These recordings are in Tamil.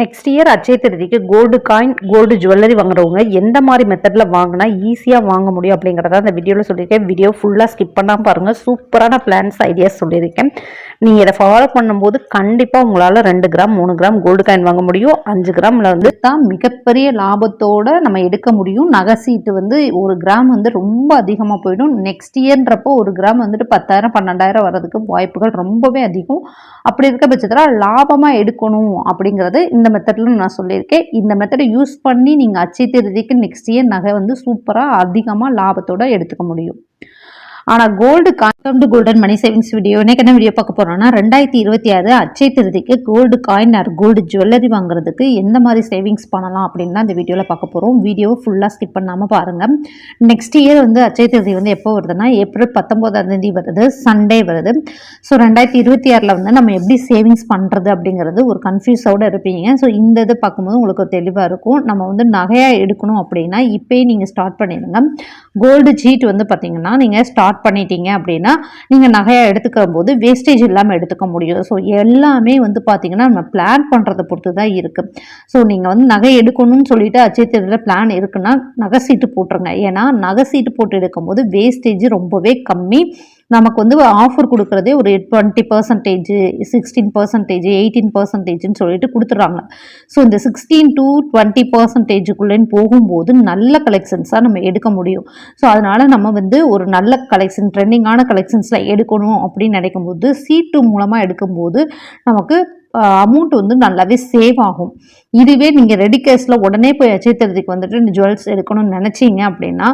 நெக்ஸ்ட் இயர் அச்சய திருதிக்கு கோல்டு காயின் கோல்டு ஜுவல்லரி வாங்குறவங்க எந்த மாதிரி மெத்தடில் வாங்கினா ஈஸியாக வாங்க முடியும் அப்படிங்கிறத அந்த வீடியோவில் சொல்லியிருக்கேன். வீடியோ ஃபுல்லாக ஸ்கிப் பண்ணாமல் பாருங்கள் சூப்பரான பிளான்ஸ் ஐடியாஸ் சொல்லியிருக்கேன். நீங்கள் இதை ஃபாலோ பண்ணும்போது கண்டிப்பாக உங்களால் ரெண்டு கிராம் மூணு கிராம் கோல்டு காயின் வாங்க முடியும். அஞ்சு கிராமில் வந்து தான் மிகப்பெரிய லாபத்தோட நம்ம எடுக்க முடியும். நகை சீட்டு வந்து ஒரு கிராம் வந்து ரொம்ப அதிகமாக போயிடும். நெக்ஸ்ட் இயர்ன்றப்போ ஒரு கிராம் வந்துட்டு பத்தாயிரம் பன்னெண்டாயிரம் வர்றதுக்கு வாய்ப்புகள் ரொம்பவே அதிகம். அப்படி இருக்க பட்சத்தில் லாபமாக எடுக்கணும் அப்படிங்கிறது இந்த மெத்தடில் நான் சொல்லியிருக்கேன். இந்த மெத்தடை யூஸ் பண்ணி நீங்கள் அச்சை தேதிக்கு நெக்ஸ்ட் இயர் நகை வந்து சூப்பராக அதிகமாக லாபத்தோட எடுத்துக்க முடியும். ஆனால் gold coin to golden money savings video என்ன வீடியோ பார்க்க போகிறோம்னா ரெண்டாயிரத்தி இருபத்தி ஆறு Akshaya திருதிக்கு gold coin or gold jewellery வாங்குறதுக்கு எந்த மாதிரி சேவிங்ஸ் பண்ணலாம் அப்படின்னு தான் இந்த வீடியோவில் பார்க்க போகிறோம் வீடியோவை ஃபுல்லாக ஸ்கிப் பண்ணாமல் பாருங்கள் நெக்ஸ்ட் இயர் வந்து அச்சை திருதி வந்து எப்போ வருதுன்னா ஏப்ரல் பத்தொம்போதாம் தேதி வருது சண்டே வருது. ஸோ ரெண்டாயிரத்தி இருபத்தி ஆறில் வந்து நம்ம எப்படி சேவிங்ஸ் பண்ணுறது அப்படிங்கிறது ஒரு கன்ஃபியூஸோடு இருப்பீங்க. ஸோ இந்த இது பார்க்கும்போது உங்களுக்கு தெளிவாக இருக்கும். நம்ம வந்து நகையாக எடுக்கணும் அப்படின்னா இப்போயே நீங்கள் ஸ்டார்ட் பண்ணிடுங்க. கோல்டு சீட் வந்து பார்த்தீங்கன்னா நீங்கள் ஸ்டார்ட் பண்ணிட்டீங்க அப்படின்னா நீங்கள் நகையாக எடுத்துக்கிற போது வேஸ்டேஜ் இல்லாமல் எடுத்துக்க முடியும். ஸோ எல்லாமே வந்து பார்த்தீங்கன்னா நம்ம பிளான் பண்ணுறதை பொறுத்து தான் இருக்குது ஸோ நீங்கள் வந்து நகை எடுக்கணும்னு சொல்லிட்டு தேர்தலில் பிளான் இருக்குன்னா நகை சீட்டு போட்டுருங்க. ஏன்னா நகை சீட்டு போட்டு எடுக்கும்போது வேஸ்டேஜ் ரொம்பவே கம்மி. நமக்கு வந்து ஆஃபர் கொடுக்குறதே ஒரு twenty percentage sixteen percentage eighteen பர்சன்டேஜ்னு சொல்லிட்டு கொடுத்துட்றாங்க. ஸோ இந்த சிக்ஸ்டீன் டு டுவெண்ட்டி பர்சன்டேஜுக்குள்ளேன்னு போகும்போது நல்ல கலெக்ஷன்ஸாக நம்ம எடுக்க முடியும். ஸோ அதனால் நம்ம வந்து ஒரு நல்ல கலெக்ஷன் ட்ரெண்டிங்கான கலெக்ஷன்ஸில் எடுக்கணும் அப்படின்னு நினைக்கும்போது சீட்டு மூலமாக எடுக்கும்போது நமக்கு அமௌண்ட் வந்து நல்லாவே சேவ் ஆகும். இதுவே நீங்கள் ரெடி கேஸில் உடனே போய் அச்சயத்திரத்துக்கு வந்துட்டு இந்த ஜுவல்ஸ் எடுக்கணும்னு நினச்சிங்க அப்படின்னா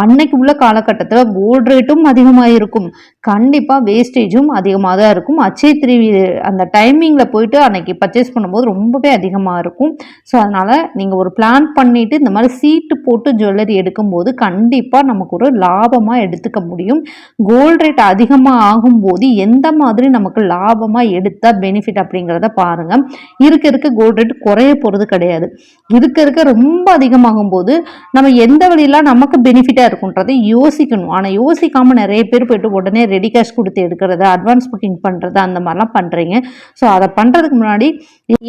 அன்னைக்கு உள்ள காலகட்டத்தில் கோல்டு ரேட்டும் அதிகமாக இருக்கும். கண்டிப்பாக வேஸ்டேஜும் அதிகமாக தான் இருக்கும். அச்சய திருவி அந்த டைமிங்கில் போயிட்டு அன்னைக்கு பர்ச்சேஸ் பண்ணும்போது ரொம்பவே அதிகமாக இருக்கும். ஸோ அதனால் நீங்கள் ஒரு பிளான் பண்ணிவிட்டு இந்த மாதிரி சீட்டு போட்டு ஜுவல்லரி எடுக்கும்போது கண்டிப்பாக நமக்கு ஒரு லாபமாக எடுத்துக்க முடியும். கோல்டு ரேட் அதிகமாக ஆகும்போது எந்த மாதிரி நமக்கு லாபமாக எடுத்தால் பெனிஃபிட் அப்படிங்கிறத பாருங்கள் இருக்க இருக்க கோல்டு ரேட் குறைய போகிறது கிடையாது. இருக்க இருக்க ரொம்ப அதிகமாகும் போது நம்ம எந்த வழியெல்லாம் நமக்கு பெனிஃபிட்டாக இருக்குன்றதை யோசிக்கணும். ஆனால் யோசிக்காமல் நிறைய பேர் போயிட்டு உடனே ரெடி கேஷ் கொடுத்து எடுக்கிறது அட்வான்ஸ் புக்கிங் பண்ணுறது அந்த மாதிரிலாம் பண்ணுறீங்க ஸோ அதை பண்ணுறதுக்கு முன்னாடி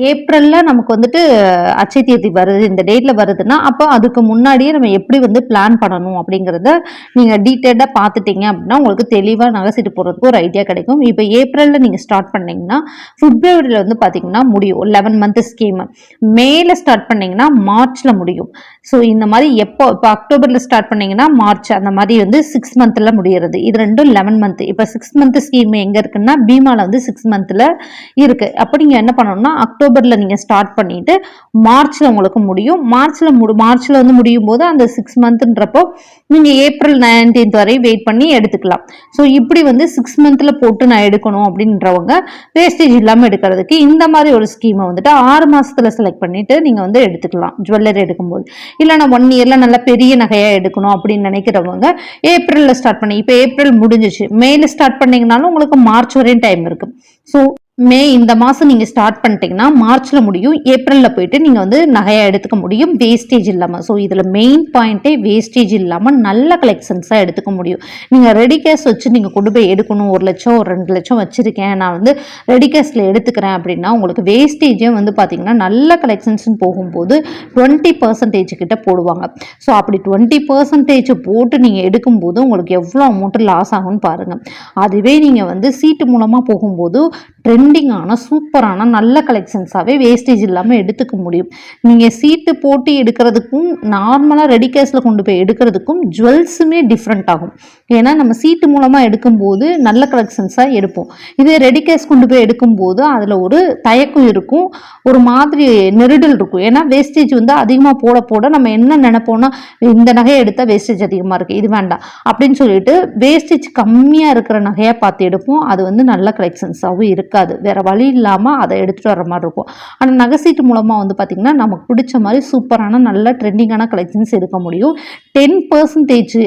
ஏப்ரலில் நமக்கு வந்துட்டு அச்சை தேதி வருது இந்த டேட்டில் வருதுன்னா அப்போ அதுக்கு முன்னாடியே நம்ம எப்படி வந்து பிளான் பண்ணணும் அப்படிங்கிறத நீங்கள் டீட்டெயில்டாக பார்த்துட்டீங்க அப்படின்னா உங்களுக்கு தெளிவாக நகை சீட்டு ஒரு ஐடியா கிடைக்கும். இப்போ ஏப்ரலில் நீங்கள் ஸ்டார்ட் பண்ணீங்கன்னா பிப்ரவரியில் வந்து பார்த்தீங்கன்னா முடியும். லெவன் மந்த் ஸ்கீம் மேல ஸ்டார்ட் பண்ணீங்கன்னா மார்ச்ல முடியும். ஸோ இந்த மாதிரி எப்போ இப்போ அக்டோபரில் ஸ்டார்ட் பண்ணீங்கன்னா மார்ச் அந்த மாதிரி வந்து சிக்ஸ் மந்த்தில் முடியறது. இது ரெண்டும் லெவன் மந்த் இப்போ சிக்ஸ் மந்த் ஸ்கீம் எங்கே இருக்குன்னா பீமாவில் வந்து சிக்ஸ் மந்த்தில் இருக்குது அப்போ நீங்கள் என்ன பண்ணணும்னா அக்டோபரில் நீங்கள் ஸ்டார்ட் பண்ணிட்டு மார்ச்சில் உங்களுக்கு முடியும். மார்ச்சில் முடி மார்ச்சில் வந்து முடியும் போது அந்த சிக்ஸ் மந்த்ன்றப்போ நீங்கள் ஏப்ரல் நைன்டீன்த் வரை வெயிட் பண்ணி எடுத்துக்கலாம். ஸோ இப்படி வந்து சிக்ஸ் மந்த்தில் போட்டு நான் எடுக்கணும் அப்படின்றவங்க வேஸ்டேஜ் இல்லாமல் எடுக்கிறதுக்கு இந்த மாதிரி ஒரு ஸ்கீமை வந்துட்டு ஆறு மாதத்தில் செலக்ட் பண்ணிட்டு நீங்கள் வந்து எடுத்துக்கலாம். ஜுவல்லரி எடுக்கும்போது. இல்லை நான் ஒன் இயரில் நல்லா பெரிய நகையாக எடுக்கணும் அப்படின்னு நினைக்கிறவங்க ஏப்ரலில் ஸ்டார்ட் பண்ணி இப்போ ஏப்ரல் முடிஞ்சிச்சு. மேல ஸ்டார்ட் பண்ணிங்கனாலும் உங்களுக்கு மார்ச் வரையும் டைம் இருக்குது ஸோ மே இந்த மாதம் நீங்கள் ஸ்டார்ட் பண்ணிட்டீங்கன்னா மார்ச்சில் முடியும் ஏப்ரலில் போயிட்டு நீங்கள் வந்து நகையாக எடுத்துக்க முடியும் வேஸ்டேஜ் இல்லாமல் ஸோ இதில் மெயின் பாயிண்ட்டே வேஸ்டேஜ் இல்லாமல் நல்ல கலெக்ஷன்ஸாக எடுத்துக்க முடியும். நீங்கள் ரெடி கேஷ் வச்சு நீங்கள் கொண்டு போய் எடுக்கணும். ஒரு லட்சம் ஒரு ரெண்டு லட்சம் வச்சுருக்கேன். நான் வந்து ரெடி கேஷில் எடுத்துக்கிறேன் அப்படின்னா உங்களுக்கு வேஸ்டேஜே வந்து பார்த்தீங்கன்னா நல்ல கலெக்ஷன்ஸ்னு போகும்போது டுவெண்ட்டி பர்சன்டேஜ் கிட்ட போடுவாங்க. ஸோ அப்படி டுவெண்ட்டி பர்சன்டேஜ் போட்டு நீங்கள் எடுக்கும்போது உங்களுக்கு எவ்வளோ அமௌண்ட்டு லாஸ் ஆகும்னு பாருங்கள் அதுவே நீங்கள் வந்து சீட்டு மூலமாக போகும்போது ட்ரெண்டிங்கான சூப்பரான நல்ல கலெக்ஷன்ஸாகவே வேஸ்டேஜ் இல்லாமல் எடுத்துக்க முடியும். நீங்கள் சீட்டு போட்டு எடுக்கிறதுக்கும் நார்மலாக ரெடி கேஸில் கொண்டு போய் எடுக்கிறதுக்கும் ஜுவல்ஸுமே டிஃப்ரெண்ட் ஆகும். ஏன்னா நம்ம சீட்டு மூலமாக எடுக்கும்போது நல்ல கலெக்ஷன்ஸாக எடுப்போம். இதே ரெடி கேஸ் கொண்டு போய் எடுக்கும்போது அதில் ஒரு தயக்கம் இருக்கும். ஒரு மாதிரி நெருடல் இருக்கும். ஏன்னா வேஸ்டேஜ் வந்து அதிகமாக போட போட நம்ம என்ன நினைப்போம்னா இந்த நகையை எடுத்தால் வேஸ்டேஜ் அதிகமாக இருக்குது இது வேண்டாம். அப்படின்னு சொல்லிட்டு வேஸ்டேஜ் கம்மியாக இருக்கிற நகையாக பார்த்து எடுப்போம். அது வந்து நல்ல கலெக்ஷன்ஸாகவும் இருக்காது. வேறு வழி இல்லாமல் அதை எடுத்துகிட்டு வர மாதிரி இருக்கும். ஆனால் நகை சீட்டு மூலமாக வந்து பார்த்திங்கன்னா நமக்கு பிடிச்ச மாதிரி சூப்பரான நல்ல ட்ரெண்டிங்கான கலெக்ஷன்ஸ் எடுக்க முடியும். டென் பர்சன்டேஜ்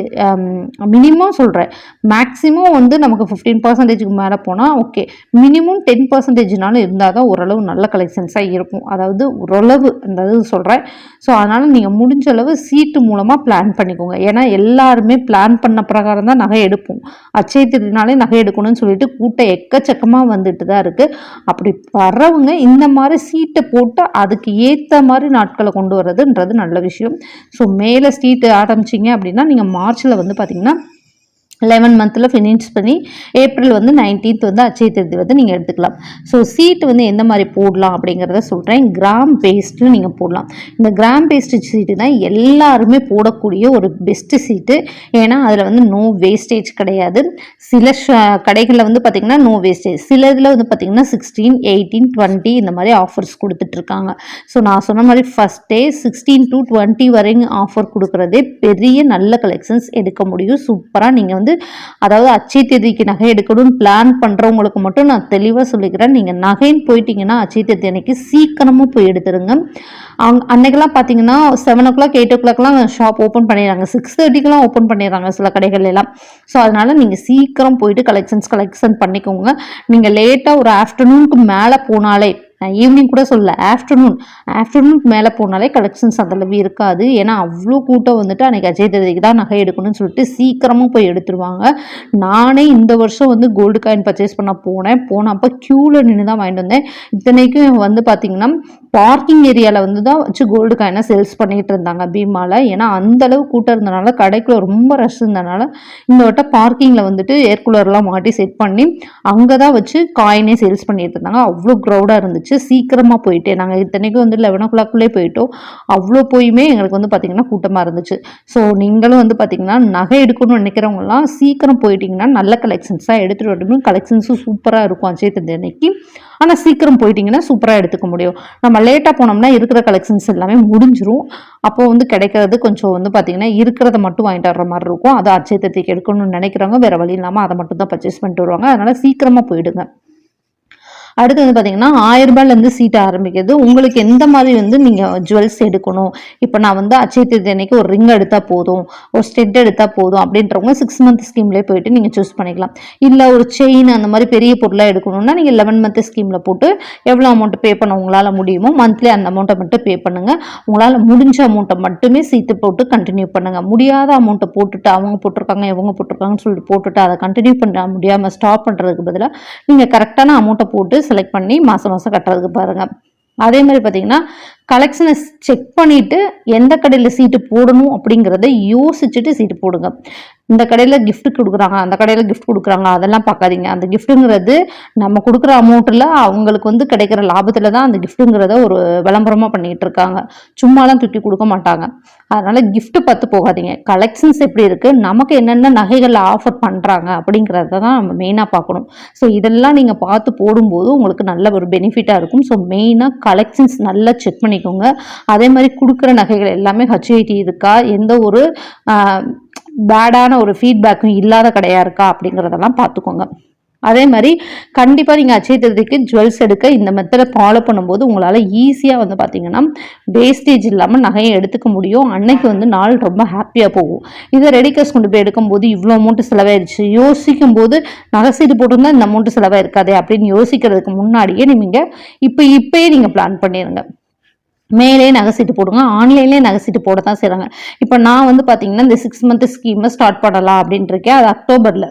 மினிமம் சொல்கிறேன் மேக்ஸிமம் வந்து நமக்கு ஃபிஃப்டீன் பர்சன்டேஜுக்கு மேலே போனால் ஓகே மினிமம் டென் பர்சன்டேஜ்னாலும் இருந்தால் தான் ஓரளவு நல்ல கலெக்ஷன்ஸாக இருக்கும். அதாவது ஓரளவு அந்த இது சொல்கிறேன் ஸோ அதனால் நீங்கள் முடிஞ்ச அளவு சீட்டு மூலமாக பிளான் பண்ணிக்கோங்க. ஏன்னா எல்லாருமே பிளான் பண்ண பிரகாரம் தான் நகை எடுப்போம். அச்சய திருநாளே நகை எடுக்கணும்னு சொல்லிட்டு கூட்டம் எக்கச்சக்கமாக வந்துட்டு தான் இருக்குது அப்படி வர்றவங்க இந்த மாதிரி சீட்டை போட்டு அதுக்கு ஏற்ற மாதிரி நாட்களை கொண்டு வர்றதுன்றது நல்ல விஷயம். ஸோ மேலே சீட்டு ஆரம்பிச்சிங்க அப்படின்னா நீங்கள் மார்ச்சில் வந்து பார்த்தீங்கன்னா லெவன் மந்தில் ஃபினிஷ் பண்ணி ஏப்ரல் வந்து நைன்டீன்த் வந்து அச்சய திருதி வந்து நீங்கள் எடுத்துக்கலாம். ஸோ சீட்டு வந்து எந்த மாதிரி போடலாம் அப்படிங்கிறத சொல்கிறேன் கிராம் பேஸ்ட்டு நீங்கள் போடலாம். இந்த கிராம் பேஸ்ட் சீட்டு தான் எல்லாருமே போடக்கூடிய ஒரு பெஸ்ட்டு சீட்டு ஏன்னா அதில் வந்து நோ வேஸ்டேஜ் கிடையாது. சில கடைகளில் வந்து பார்த்திங்கன்னா நோ வேஸ்டேஜ் சில இதில் வந்து பார்த்திங்கன்னா சிக்ஸ்டீன் எயிட்டீன் டுவெண்ட்டி இந்த மாதிரி ஆஃபர்ஸ் கொடுத்துட்ருக்காங்க ஸோ நான் சொன்ன மாதிரி first day sixteen to twenty வரைக்கும் ஆஃபர் கொடுக்குறதே பெரிய நல்ல கலெக்ஷன்ஸ் எடுக்க முடியும். சூப்பராக நீங்கள் வந்து அதாவது அச்சய தேதிக்கு நகை எடுக்கணும்னு பிளான் பண்ணுறவங்களுக்கு மட்டும் நான் தெளிவாக சொல்லிக்கிறேன். நீங்கள் நகைன்னு போயிட்டீங்கன்னா அச்சய தேதி அன்னைக்கு சீக்கிரமாக போய் எடுத்துருங்க. அவங்க அன்னைக்கெல்லாம் பார்த்தீங்கன்னா செவன் ஓ கிளாக் எயிட் ஓ கிளாக்லாம் ஷாப் ஓப்பன் பண்ணிடுறாங்க சிக்ஸ் தேர்ட்டிக்கெலாம் ஓப்பன் பண்ணிடுறாங்க சில கடைகள் எல்லாம். ஸோ அதனால் நீங்கள் சீக்கிரம் போயிட்டு கலெக்ஷன்ஸ் கலெக்ஷன் பண்ணிக்கோங்க. நீங்கள் லேட்டாக ஒரு ஆஃப்டர்நூனுக்கு மேலே போனாலே நான் ஈவினிங் கூட சொல்ல ஆஃப்டர்நூன் ஆஃப்டர்நூனுக்கு மேலே போனாலே கலெக்ஷன்ஸ் அந்தளவு இருக்காது. ஏன்னா அவ்வளோ கூட்டம் வந்துட்டு அன்றைக்கி அஜய் தேதிக்கு தான் நகை எடுக்கணும்னு சொல்லிட்டு சீக்கிரமாக போய் எடுத்துருவாங்க. நானே இந்த வருஷம் வந்து கோல்டு காயின் பர்ச்சேஸ் பண்ண போனேன். போனப்போ க்யூவில் நின்று தான் வாங்கிட்டு வந்தேன். இத்தனைக்கும் வந்து பார்த்திங்கன்னா பார்க்கிங் ஏரியாவில் வந்து தான் வச்சு கோல்டு காயினை சேல்ஸ் பண்ணிகிட்டு இருந்தாங்க பீமாவில் ஏன்னா அந்தளவு கூட்டம் இருந்தனால கடைக்குள்ள ரொம்ப ரஷ் இருந்தனால இந்த வட்டம் பார்க்கிங்கில் வந்துட்டு ஏர் கூலர்லாம் மாட்டி செட் பண்ணி அங்கே தான் வச்சு காயினே சேல்ஸ் பண்ணிகிட்டு இருந்தாங்க. அவ்வளோ க்ரௌடாக இருந்துச்சு. சீக்கிரமாக போயிட்டு. நாங்கள் இத்தனைக்கும் வந்து லெவன் ஓ கிளாக்குள்ளே போயிட்டோம். அவ்வளோ போயுமே எங்களுக்கு வந்து பார்த்திங்கன்னா கூட்டமாக இருந்துச்சு. ஸோ நீங்களும் வந்து பார்த்திங்கன்னா நகை எடுக்கணும்னு நினைக்கிறவங்கலாம் சீக்கிரம் போயிட்டிங்கன்னா நல்ல கலெக்ஷன்ஸாக எடுத்துகிட்டு வரணும். கலெக்ஷன்ஸும் சூப்பராக இருக்கும் அஜய் தந்தி அன்னைக்கு. ஆனால் சீக்கிரம் போயிட்டிங்கன்னா சூப்பராக எடுத்துக்க முடியும். நம்ம லேட்டாக போனோம்னா இருக்கிற கலெக்ஷன்ஸ் எல்லாமே முடிஞ்சிரும். அப்போ வந்து கிடைக்கிறது கொஞ்சம் வந்து பார்த்திங்கன்னா இருக்கிறத மட்டும் வாங்கிட்டு வர மாதிரி இருக்கும். அதை அச்சயத்தத்துக்கு எடுக்கணும்னு நினைக்கிறவங்க வேறு வழி இல்லாமல் அதை மட்டும் தான் பர்ச்சேஸ் பண்ணிட்டு வருவாங்க. அதனால் சீக்கிரமாக போயிடுங்க. அடுத்து வந்து பார்த்தீங்கன்னா ஆயிரம் ரூபாயிலேருந்து சீட் ஆரம்பிக்கிறது. உங்களுக்கு எந்த மாதிரி வந்து நீங்கள் ஜுவல்ஸ் எடுக்கணும்? இப்போ நான் வந்து அச்சய தேதி அன்னைக்கு ஒரு ரிங் எடுத்தால் போதும் ஒரு ஸ்டெட் எடுத்தால் போதும் அப்படின்றவங்க சிக்ஸ் மந்த் ஸ்கீம்லேயே போயிட்டு நீங்கள் சூஸ் பண்ணிக்கலாம். இல்லை ஒரு செயின் அந்த மாதிரி பெரிய பொருளாக எடுக்கணும்னா நீங்கள் லெவன் மந்த் ஸ்கீமில் போட்டு எவ்வளோ அமௌண்ட் பே பண்ண உங்களால் முடியுமோ மந்த்லி அந்த அமௌண்ட்டை மட்டும் பே பண்ணுங்கள் உங்களால் முடிஞ்ச அமௌண்ட்டை மட்டுமே சீட்டு போட்டு கண்டினியூ பண்ணுங்கள் முடியாத அமௌண்ட்டை போட்டுட்டு அவங்க போட்டிருக்காங்க இவங்க போட்டிருக்காங்கன்னு சொல்லிட்டு போட்டுட்டு அதை கண்டினியூ பண்ண முடியாமல் ஸ்டாப் பண்ணுறதுக்கு பதிலாக நீங்கள் கரெக்டான அமௌண்ட்டை போட்டு செலக்ட் பண்ணி மாதம் மாதம் கட்டுறதுக்கு பாருங்கள் அதே மாதிரி பார்த்தீங்கன்னா கலெக்ஷனை செக் பண்ணிவிட்டு எந்த கடையில் சீட்டு போடணும் அப்படிங்கிறத யோசிச்சுட்டு சீட்டு போடுங்க. இந்த கடையில் கிஃப்ட் கொடுக்குறாங்க அந்த கடையில் கிஃப்ட் கொடுக்குறாங்க அதெல்லாம் பார்க்காதீங்க. அந்த கிஃப்ட்டுங்கிறது நம்ம கொடுக்குற அமௌண்ட்டில் அவங்களுக்கு வந்து கிடைக்கிற லாபத்தில் தான் அந்த கிஃப்ட்டுங்கிறத ஒரு விளம்பரமாக பண்ணிகிட்டு இருக்காங்க. சும்மாலாம் தூக்கி கொடுக்க மாட்டாங்க. அதனால் கிஃப்ட்டு பார்த்து போகாதீங்க. கலெக்ஷன்ஸ் எப்படி இருக்குது நமக்கு என்னென்ன நகைகள் ஆஃபர் பண்ணுறாங்க அப்படிங்கிறத தான் நம்ம மெயினாக பார்க்கணும். ஸோ இதெல்லாம் நீங்கள் பார்த்து போடும்போது உங்களுக்கு நல்ல ஒரு பெனிஃபிட்டாக இருக்கும். ஸோ மெயினாக கலெக்ஷன்ஸ் நல்லா செக் பண்ணி பண்ணிக்கோங்க. அதே மாதிரி கொடுக்குற நகைகள் எல்லாமே ஹச்ஐடி இருக்கா எந்த ஒரு பேடான ஒரு ஃபீட்பேக்கும் இல்லாத கடையாக இருக்கா? அப்படிங்கிறதெல்லாம் பார்த்துக்கோங்க அதே மாதிரி கண்டிப்பாக நீங்கள் அச்சய திருதிக்கு ஜுவல்ஸ் எடுக்க இந்த மெத்தடை ஃபாலோ பண்ணும்போது உங்களால் ஈஸியாக வந்து பார்த்தீங்கன்னா வேஸ்டேஜ் இல்லாமல் நகையை எடுத்துக்க முடியும். அன்னைக்கு வந்து நாள் ரொம்ப ஹாப்பியாக போகும். இதை ரெடி கேஷ் கொண்டு போய் எடுக்கும்போது இவ்வளோ அமௌண்ட்டு செலவாயிருச்சு. யோசிக்கும் போது நகை சீட்டு போட்டிருந்தா இந்த அமௌண்ட்டு செலவாயிருக்காதே அப்படின்னு யோசிக்கிறதுக்கு முன்னாடியே நீங்கள் இப்போ இப்போயே நீங்கள் பிளான் பண்ணிடுங்க மேலே நகை சீட்டு போடுங்க ஆன்லைன்லேயே நகை சீட்டு போட தான் செய்கிறாங்க இப்போ நான் வந்து பார்த்தீங்கன்னா இந்த சிக்ஸ் மந்த் ஸ்கீமை ஸ்டார்ட் பண்ணலாம் அப்படின்ட்டு இருக்கேன். அது அக்டோபரில்.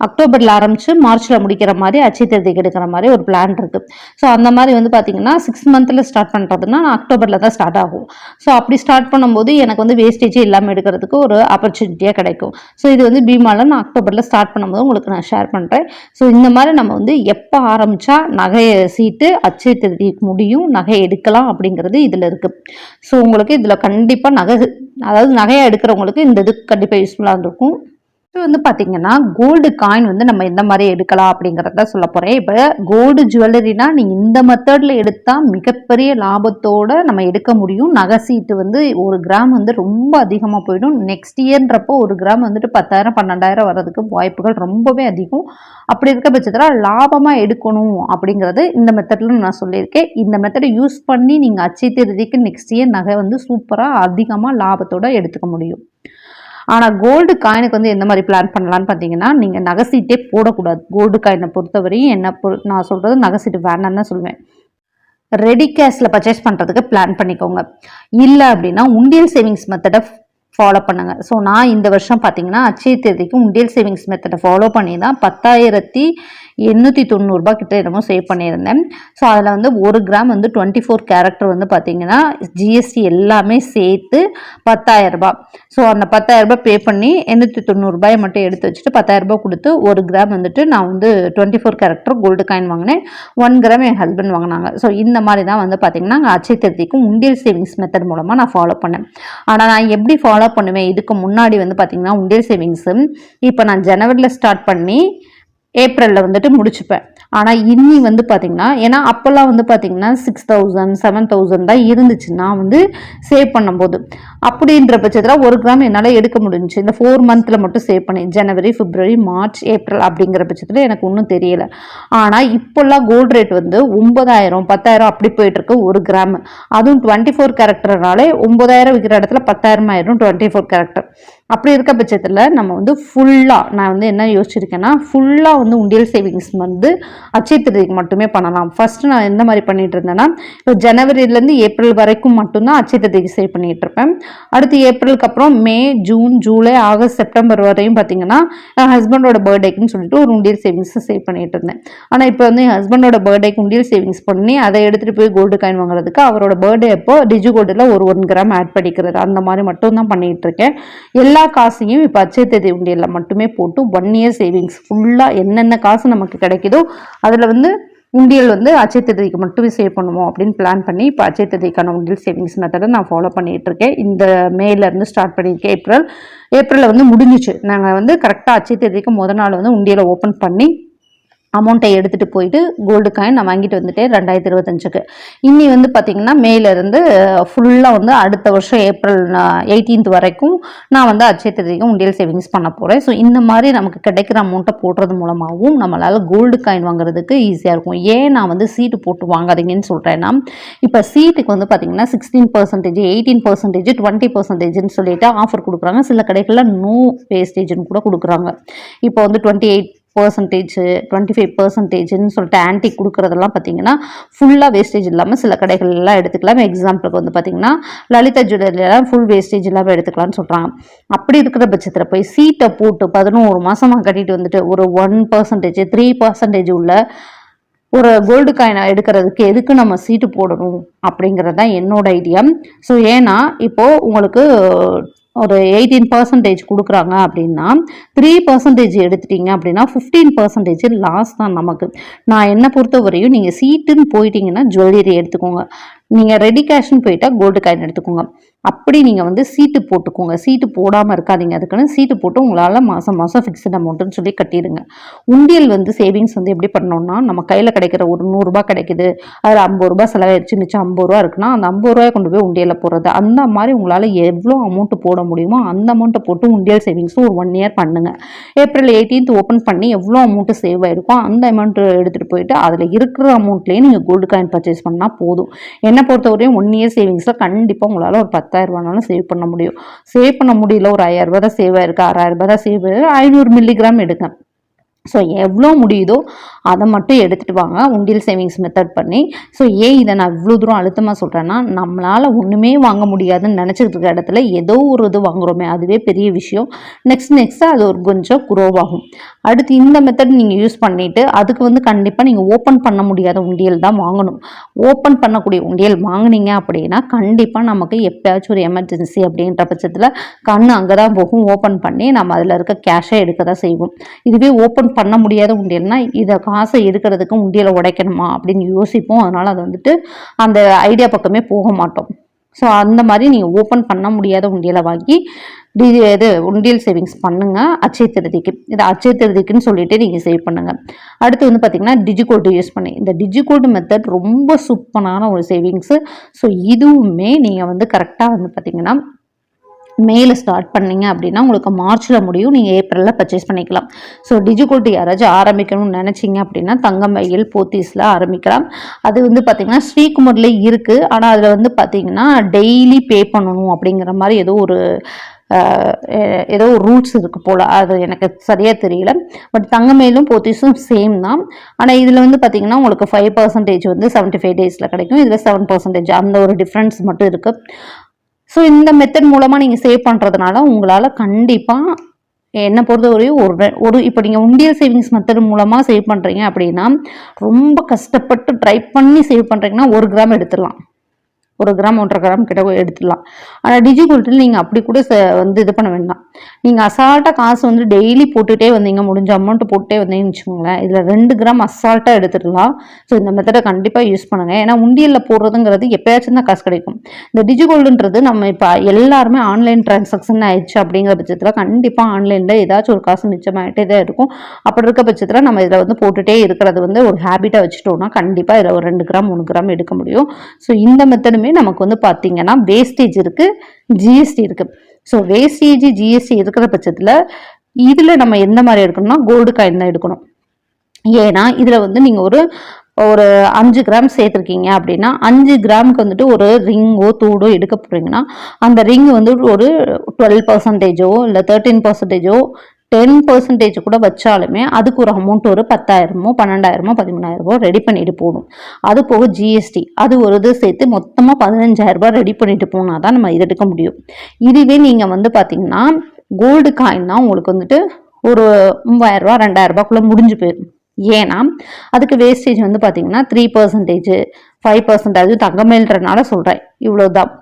அக்டோபரில் ஆரம்பித்து மார்ச்சில் முடிக்கிற மாதிரி அச்சய தேதிக்கு எடுக்கிற மாதிரி ஒரு பிளான் இருக்குது ஸோ அந்த மாதிரி வந்து பார்த்தீங்கன்னா சிக்ஸ் மந்தில் ஸ்டார்ட் பண்ணுறதுன்னா நான் அக்டோபரில் தான் ஸ்டார்ட் ஆகும். ஸோ அப்படி ஸ்டார்ட் பண்ணும்போது எனக்கு வந்து வேஸ்டேஜ் இல்லாமல் எடுக்கிறதுக்கு ஒரு ஆப்பர்ச்சுனிட்டியாக கிடைக்கும். ஸோ இது வந்து பீமாவில் நான் அக்டோபரில் ஸ்டார்ட் பண்ணும்போது உங்களுக்கு நான் ஷேர் பண்ணுறேன் ஸோ இந்த மாதிரி நம்ம வந்து எப்போ ஆரம்பித்தா நகையை சீட்டு அச்சய தேதிக்கு முடியும் நகை எடுக்கலாம் அப்படிங்கிறது இதில் இருக்குது ஸோ உங்களுக்கு இதில் கண்டிப்பாக நகை அதாவது நகையை எடுக்கிறவங்களுக்கு இந்த இது கண்டிப்பாக யூஸ்ஃபுல்லாக இருக்கும். இப்போ வந்து பார்த்தீங்கன்னா கோல்டு காயின் வந்து நம்ம எந்த மாதிரி எடுக்கலாம் அப்படிங்கிறத சொல்ல போகிறேன் இப்போ கோல்டு ஜுவல்லரினா நீங்கள் இந்த மெத்தடில் எடுத்தால் மிகப்பெரிய லாபத்தோட நம்ம எடுக்க முடியும். நகை சீட்டு வந்து ஒரு கிராம் வந்து ரொம்ப அதிகமாக போயிடும். நெக்ஸ்ட் இயர்ன்றப்போ ஒரு கிராம் வந்துட்டு பத்தாயிரம் பன்னெண்டாயிரம் வர்றதுக்கு வாய்ப்புகள் ரொம்பவே அதிகம். அப்படி இருக்க பட்சத்தில் லாபமாக எடுக்கணும் அப்படிங்கிறது இந்த மெத்தடில் நான் சொல்லியிருக்கேன். இந்த மெத்தடை யூஸ் பண்ணி நீங்கள் அச்சை தேதிக்கு நெக்ஸ்ட் இயர் நகை வந்து சூப்பராக அதிகமாக லாபத்தோட எடுத்துக்க முடியும். ஆனால் கோல்டு காயினுக்கு வந்து எந்த மாதிரி பிளான் பண்ணலான்னு பார்த்தீங்கன்னா நீங்கள் நகை சீட்டே போடக்கூடாது. கோல்டு காயினை பொறுத்தவரையும் என்ன பொறு நான் சொல்கிறது நகை சீட்டு வேணான்னு தான் சொல்லுவேன். ரெடி கேஷில் பர்ச்சேஸ் பண்ணுறதுக்கு பிளான் பண்ணிக்கோங்க. இல்லை அப்படின்னா உண்டியல் சேவிங்ஸ் மெத்தடை ஃபாலோ பண்ணுங்க. ஸோ நான் இந்த வருஷம் பார்த்தீங்கன்னா அச்சய தேதிக்கு உண்டியல் சேவிங்ஸ் மெத்தடை ஃபாலோ பண்ணி தான் பத்தாயிரத்தி எண்ணூற்றி தொண்ணூறுரூபா கிட்ட என்னமோ சேவ் பண்ணியிருந்தேன். ஸோ அதில் வந்து ஒரு கிராம் வந்து டுவெண்ட்டி ஃபோர் கேரக்டர் வந்து பார்த்தீங்கன்னா ஜிஎஸ்டி எல்லாமே சேர்த்து பத்தாயிரரூபா ஸோ அந்த பத்தாயிரரூபா பே பண்ணி எண்ணூற்றி தொண்ணூறுபாயை மட்டும் எடுத்து வச்சுட்டு பத்தாயிரரூபா கொடுத்து ஒரு கிராம் வந்துட்டு நான் வந்து twenty four character gold coin வாங்கினேன். ஒன் கிராம் என் ஹஸ்பண்ட் வாங்கினாங்க. ஸோ இந்த மாதிரி தான் வந்து பார்த்தீங்கன்னா அச்சை திருத்திக்கும் உண்டியல் சேவிங்ஸ் மெத்தட் மூலமாக நான் ஃபாலோ பண்ணேன். ஆனால் நான் எப்படி ஃபாலோ பண்ணுவேன்? இதுக்கு முன்னாடி வந்து பார்த்தீங்கன்னா உண்டியல் சேவிங்ஸு இப்போ நான் ஜனவரியில் ஸ்டார்ட் பண்ணி ஏப்ரலில் வந்துட்டு முடிச்சுப்பேன். ஆனால் இன்னி வந்து பார்த்திங்கன்னா ஏன்னா அப்போல்லாம் வந்து பார்த்திங்கன்னா சிக்ஸ் தௌசண்ட் செவன் தௌசண்ட் தான் இருந்துச்சு. நான் வந்து சேவ் பண்ணும்போது. அப்படின்ற பட்சத்தில் ஒரு கிராம் என்னால் எடுக்க முடிஞ்சுச்சு. இந்த ஃபோர் மந்தில் மட்டும் சேவ் பண்ணி ஜனவரி பிப்ரவரி மார்ச் ஏப்ரல் அப்படிங்கிற பட்சத்தில் எனக்கு ஒன்றும் தெரியலை. ஆனால் இப்போல்லாம் கோல்டு ரேட் வந்து ஒன்பதாயிரம் பத்தாயிரம் அப்படி போயிட்டுருக்கு ஒரு கிராம் அதுவும் டுவெண்ட்டி ஃபோர் கேரக்டர்னாலே ஒன்பதாயிரம் விற்கிற இடத்துல பத்தாயிரம் ஆயிரும் டுவெண்ட்டி ஃபோர் கேரக்டர் அப்படி இருக்க பட்சத்தில் நம்ம வந்து ஃபுல்லாக நான் வந்து என்ன யோசிச்சிருக்கேன்னா ஃபுல்லாக வந்து உண்டியல் சேவிங்ஸ் வந்து அச்சய திருதிக்கு மட்டுமே பண்ணலாம். ஃபஸ்ட்டு நான் எந்த மாதிரி பண்ணிட்டு இருந்தேன்னா இப்போ ஜனவரிலேருந்து ஏப்ரல் வரைக்கும் மட்டும்தான் அச்சய திருதிக்கு சேவ் பண்ணிகிட்டு இருப்பேன். அடுத்து ஏப்ரலுக்கு அப்புறம் May June July August September வரையும் பார்த்தீங்கன்னா என் ஹஸ்பண்டோட பர்த்டேக்குன்னு சொல்லிட்டு ஒரு உண்டியல் சேவிங்ஸ் சேவ் பண்ணிட்டு இருந்தேன். ஆனால் இப்போ வந்து என் ஹஸ்பண்டோட பர்த்டேக்கு உண்டியல் சேவிங்ஸ் பண்ணி அதை எடுத்துகிட்டு போய் கோல்டு காயின் வாங்குறதுக்கு அவரோட பர்த்டே அப்போ டிஜி கோல்டில் ஒரு ஒன் கிராம் ஆட் பண்ணிக்கிறது அந்த மாதிரி மட்டும் தான் பண்ணிகிட்டு இருக்கேன். எல்லா எல்லா காசையும் இப்போ அச்சய தேதி உண்டியலில் மட்டுமே போட்டு ஒன் இயர் சேவிங்ஸ் ஃபுல்லாக என்னென்ன காசு நமக்கு கிடைக்குதோ அதில் வந்து உண்டியல் வந்து அச்சய தேதிக்கு மட்டுமே சேவ் பண்ணுவோம் அப்படின்னு பிளான் பண்ணி இப்போ அச்சய தேதிக்கான உண்டியல் சேவிங்ஸ் மெத்தடை நான் ஃபாலோ பண்ணிகிட்ருக்கேன் இருக்கேன். இந்த மேலேருந்து ஸ்டார்ட் பண்ணியிருக்கேன். ஏப்ரல் ஏப்ரலில் வந்து முடிஞ்சிச்சு. நாங்கள் வந்து கரெக்டாக அச்சய தேதிக்கு முத நாள் வந்து உண்டியலை ஓப்பன் பண்ணி அமௌண்ட்டை எடுத்துகிட்டு போயிட்டு கோல்டு காயின் நான் வாங்கிட்டு வந்துட்டேன் ரெண்டாயிரத்தி இருபத்தஞ்சுக்கு. இன்னி வந்து பார்த்திங்கன்னா மேலேருந்து ஃபுல்லாக வந்து அடுத்த வருஷம் ஏப்ரல் எயிட்டீன்த் வரைக்கும் நான் வந்து அச்சய தேதிக்கும் உண்டியல் சேவிங்ஸ் பண்ண போகிறேன் ஸோ இந்த மாதிரி நமக்கு கிடைக்கிற அமௌண்ட்டை போடுறது மூலமாகவும் நம்மளால் கோல்டு காயின் வாங்குறதுக்கு ஈஸியாக இருக்கும். ஏன் நான் வந்து சீட்டு போட்டு வாங்காதீங்கன்னு சொல்கிறேன்னா இப்போ சீட்டுக்கு வந்து பார்த்திங்கன்னா sixteen percentage eighteen percentage twenty பர்சன்டேஜ்னு சொல்லிட்டு ஆஃபர் கொடுக்குறாங்க. சில கடைகளில் நோ வேஸ்டேஜ்னு கூட கொடுக்குறாங்க. இப்போ வந்து twenty eight percentage twenty five பர்சன்டேஜ்னு சொல்லிட்டு ஆன்டி கொடுக்குறதெல்லாம் பார்த்தீங்கன்னா ஃபுல்லாக வேஸ்டேஜ் இல்லாமல் சில கடைகள்லாம் எடுத்துக்கலாம். எக்ஸாம்பிளுக்கு வந்து பார்த்தீங்கன்னா லலிதா ஜுவல்லரிலாம் ஃபுல் வேஸ்டேஜ் இல்லாமல் எடுத்துக்கலாம்னு சொல்கிறாங்க அப்படி இருக்கிற பட்சத்தில் போய் சீட்டை போட்டு பதினோரு மாதமாக கட்டிட்டு வந்துட்டு ஒரு ஒன் பர்சன்டேஜ் த்ரீ பர்சன்டேஜ் உள்ள ஒரு கோல்டு காயினை எடுக்கிறதுக்கு எதுக்கு நம்ம சீட்டு போடணும் அப்படிங்கிறது தான் என்னோட ஐடியா ஸோ ஏன்னா இப்போது உங்களுக்கு ஒரு எயிட்டீன் பர்சன்டேஜ் கொடுக்குறாங்க அப்படின்னா த்ரீ பர்சன்டேஜ் எடுத்துட்டீங்க அப்படின்னா ஃபிஃப்டீன் பர்சன்டேஜ் லாஸ் தான் நமக்கு. நான் என்ன பொறுத்த வரையும் நீங்கள் சீட்டுன்னு போயிட்டீங்கன்னா ஜுவல்லரி எடுத்துக்கோங்க. நீங்கள் ரெடி கேஷ்னு போயிட்டா கோல்டு காயின் எடுத்துக்கோங்க. அப்படி நீங்கள் வந்து சீட்டு போட்டுக்கோங்க. சீட்டு போடாமல் இருக்காதீங்க. அதுக்குன்னு சீட்டு போட்டு உங்களால் மாதம் மாதம் ஃபிக்ஸ்ட் அமௌண்ட்டுன்னு சொல்லி கட்டிடுங்க. உண்டியல் வந்து சேவிங்ஸ் வந்து எப்படி பண்ணோம்னா நம்ம கையில் கிடைக்கிற ஒரு நூறுரூபா கிடைக்குது. அதில் ஐம்பது ரூபா செலவாயிடுச்சு மிச்சம் ஐம்பது ரூபா இருக்குன்னா அந்த ஐம்பது ரூபாய் கொண்டு போய் உண்டியலில் போடுறது. அந்த மாதிரி உங்களால் எவ்வளோ அமௌண்ட்டு போட முடியுமோ அந்த அமௌண்ட்டை போட்டு உண்டியல் சேவிங்ஸும் ஒரு ஒன் இயர் பண்ணுங்கள் ஏப்ரல் எயிட்டீன்த் ஓப்பன் பண்ணி எவ்வளோ அமௌண்ட்டு சேவ் ஆகிருக்கோ அந்த அமௌண்ட்டு எடுத்துகிட்டு போயிட்டு அதில் இருக்கிற அமௌண்ட்லேயே நீங்கள் கோல்டு காயின் பர்ச்சேஸ் பண்ணால் போதும். என்னை பொறுத்தவரையும் ஒன் இயர் சேவிங்ஸில் கண்டிப்பாக உங்களால் ஒரு பத்து ரூபானாலும் சேவ் பண்ண முடியும். சேவ் பண்ண முடியல ஒரு ஐயாயிரரூபா தான் சேவ் ஆயிருக்கு. ஆறாயிரம் தான் சேவ் ஐநூறு மில்லிகிராம் எடுங்க. ஸோ எவ்வளோ முடியுதோ அதை மட்டும் எடுத்துகிட்டு வாங்க. உண்டியல் சேவிங்ஸ் மெத்தட் பண்ணி. ஸோ ஏன் இதை நான் இவ்வளோ தூரம் அழுத்தமாக சொல்கிறேன்னா நம்மளால் ஒன்றுமே வாங்க முடியாதுன்னு நினச்சிக்கிட்டு இருக்க இடத்துல ஏதோ ஒரு இது வாங்குறோமே. அதுவே பெரிய விஷயம். நெக்ஸ்ட் நெக்ஸ்ட்டு அது ஒரு கொஞ்சம் குரோவ் ஆகும் அடுத்து இந்த மெத்தட் நீங்கள் யூஸ் பண்ணிவிட்டு அதுக்கு வந்து கண்டிப்பாக நீங்கள் ஓப்பன் பண்ண முடியாத உண்டியல் தான் வாங்கணும். ஓப்பன் பண்ணக்கூடிய உண்டியல் வாங்குனீங்க அப்படின்னா கண்டிப்பாக நமக்கு எப்பயாச்சும் ஒரு எமர்ஜென்சி அப்படின்ற பட்சத்தில் கண் அங்கே தான் போகும். ஓப்பன் பண்ணி நம்ம அதில் இருக்க கேஷை எடுக்க தான் செய்வோம். இதுவே ஓப்பன் பண்ண முடியாத உண்டியல்னால் இதை காசை எடுக்கிறதுக்கு உண்டியலை உடைக்கணுமா அப்படின்னு யோசிப்போம். அதனால் அது வந்துட்டு அந்த ஐடியா பக்கமே போக மாட்டோம். ஸோ அந்த மாதிரி நீங்கள் ஓப்பன் பண்ண முடியாத உண்டியலை வாங்கி டி இது உண்டியல் சேவிங்ஸ் பண்ணுங்கள் அச்சய திருதிக்கு. இது அச்சய திருதிக்குன்னு சொல்லிட்டு நீங்கள் சேவ் பண்ணுங்க. அடுத்து வந்து பார்த்தீங்கன்னா டிஜிகோடு யூஸ் பண்ணி. இந்த டிஜிகோடு மெத்தட் ரொம்ப சூப்பரான ஒரு சேவிங்ஸு ஸோ இதுவுமே நீங்கள் வந்து கரெக்டாக வந்து பார்த்தீங்கன்னா மேல ஸ்டார்ட் பண்ணீங்க அப்படின்னா உங்களுக்கு மார்ச்சில் முடியும். நீங்கள் ஏப்ரலில் பர்ச்சேஸ் பண்ணிக்கலாம். ஸோ டிஜிகோல்டு யாராச்சும் ஆரம்பிக்கணும்னு நினச்சிங்க அப்படின்னா தங்கம் வயல் போத்தீஸில் ஆரம்பிக்கலாம். அது வந்து பார்த்திங்கன்னா ஸ்ரீகுமரில் இருக்குது ஆனால் அதில் வந்து பார்த்திங்கன்னா டெய்லி பே பண்ணணும் அப்படிங்கிற மாதிரி ஏதோ ஒரு ஏதோ ஒரு ரூல்ஸ் இருக்கு போல். அது எனக்கு சரியாக தெரியல. பட் தங்கமேலும் போத்தீஸும் சேம் தான். ஆனால் இதில் வந்து பார்த்தீங்கன்னா உங்களுக்கு ஃபைவ் பர்சன்டேஜ் வந்து செவன்ட்டி ஃபைவ் டேஸில் கிடைக்கும். இதில் செவன் பர்சன்டேஜ் அந்த ஒரு டிஃப்ரென்ஸ் மட்டும் இருக்குது ஸோ இந்த மெத்தட் மூலமாக நீங்கள் சேவ் பண்ணுறதுனால உங்களால் கண்டிப்பாக என்னை பொறுத்தவரையும் ஒரு ஒரு இப்போ நீங்கள் உண்டியல் சேவிங்ஸ் மெத்தட் மூலமாக சேவ் பண்ணுறீங்க அப்படின்னா ரொம்ப கஷ்டப்பட்டு ட்ரை பண்ணி சேவ் பண்ணுறீங்கன்னா ஒரு கிராம் எடுத்துடலாம். ஒரு கிராம் ஒன்றரை கிராம் கிட்ட எடுத்துடலாம். ஆனால் டிஜிகோல்டில் நீங்கள் அப்படி கூட வந்து இது பண்ண வேண்டாம். நீங்கள் அசால்ட்டாக காசு வந்து டெய்லி போட்டுகிட்டே வந்தீங்க. முடிஞ்ச அமௌண்ட்டு போட்டே வந்தீங்கன்னு வச்சுக்கோங்களேன். இதில் ரெண்டு கிராம் அசால்ட்டாக எடுத்துடலாம். ஸோ இந்த மெத்தடை கண்டிப்பாக யூஸ் பண்ணுங்கள் ஏன்னா உண்டியலில் போடுறதுங்கிறது எப்பயாச்சும் தான் காசு கிடைக்கும். இந்த டிஜிகோல்டுன்றது நம்ம இப்போ எல்லாருமே ஆன்லைன் டிரான்சாக்ஷன் ஆயிடுச்சு அப்படிங்கிற பட்சத்தில் கண்டிப்பாக ஆன்லைனில் ஏதாச்சும் ஒரு காசு மிச்சமாயிட்டே தான் இருக்கும். அப்படி இருக்க பட்சத்தில் நம்ம இதில் வந்து போட்டுகிட்டே இருக்கிறது வந்து ஒரு ஹேபிட்டாக வச்சுட்டோம்னா கண்டிப்பாக இதில் ஒரு ரெண்டு கிராம் மூணு கிராம் எடுக்க முடியும். ஸோ இந்த மெத்தடுமே நமக்கு வந்து பார்த்தீங்கன்னா வேஸ்டேஜ் இருக்குது ஜிஎஸ்டி இருக்குது ஸோ வேஸ்டேஜ் ஜிஎஸ்டி இருக்கிற பட்சத்தில் இதில் நம்ம எந்த மாதிரி எடுக்கணும்னா கோல்டு காயின் தான் எடுக்கணும். ஏன்னா இதில் வந்து நீங்கள் ஒரு ஒரு அஞ்சு கிராம் சேர்த்துருக்கீங்க அப்படின்னா அஞ்சு கிராமுக்கு வந்துட்டு ஒரு ரிங்கோ தூடோ எடுக்க போகிறீங்கன்னா அந்த ரிங் வந்து ஒரு டுவெல் பர்சன்டேஜோ இல்லை தேர்ட்டீன் பர்சன்டேஜோ டென் பர்சன்டேஜ் கூட வச்சாலுமே அதுக்கு ஒரு அமௌண்ட் ஒரு பத்தாயிரமோ பன்னெண்டாயிரமோ பதிமூணாயிரமோ ரெடி பண்ணிட்டு போகணும். அது போக ஜிஎஸ்டி அது ஒரு இது சேர்த்து மொத்தமாக பதினஞ்சாயிரம் ரூபாய் ரெடி பண்ணிட்டு போனால் தான் நம்ம இது எடுக்க முடியும். இதுவே நீங்கள் வந்து பார்த்தீங்கன்னா கோல்டு காயின்னா உங்களுக்கு வந்துட்டு ஒரு மூவாயிரம் ரூபா ரெண்டாயிரம் ரூபாய்க்குள்ள முடிஞ்சு போயிடும். ஏன்னா அதுக்கு வேஸ்டேஜ் வந்து பார்த்தீங்கன்னா த்ரீ பர்சன்டேஜ் ஃபைவ் பர்சன்டேஜ் தங்கமேல்ன்றனால சொல்கிறேன் இவ்வளோதான்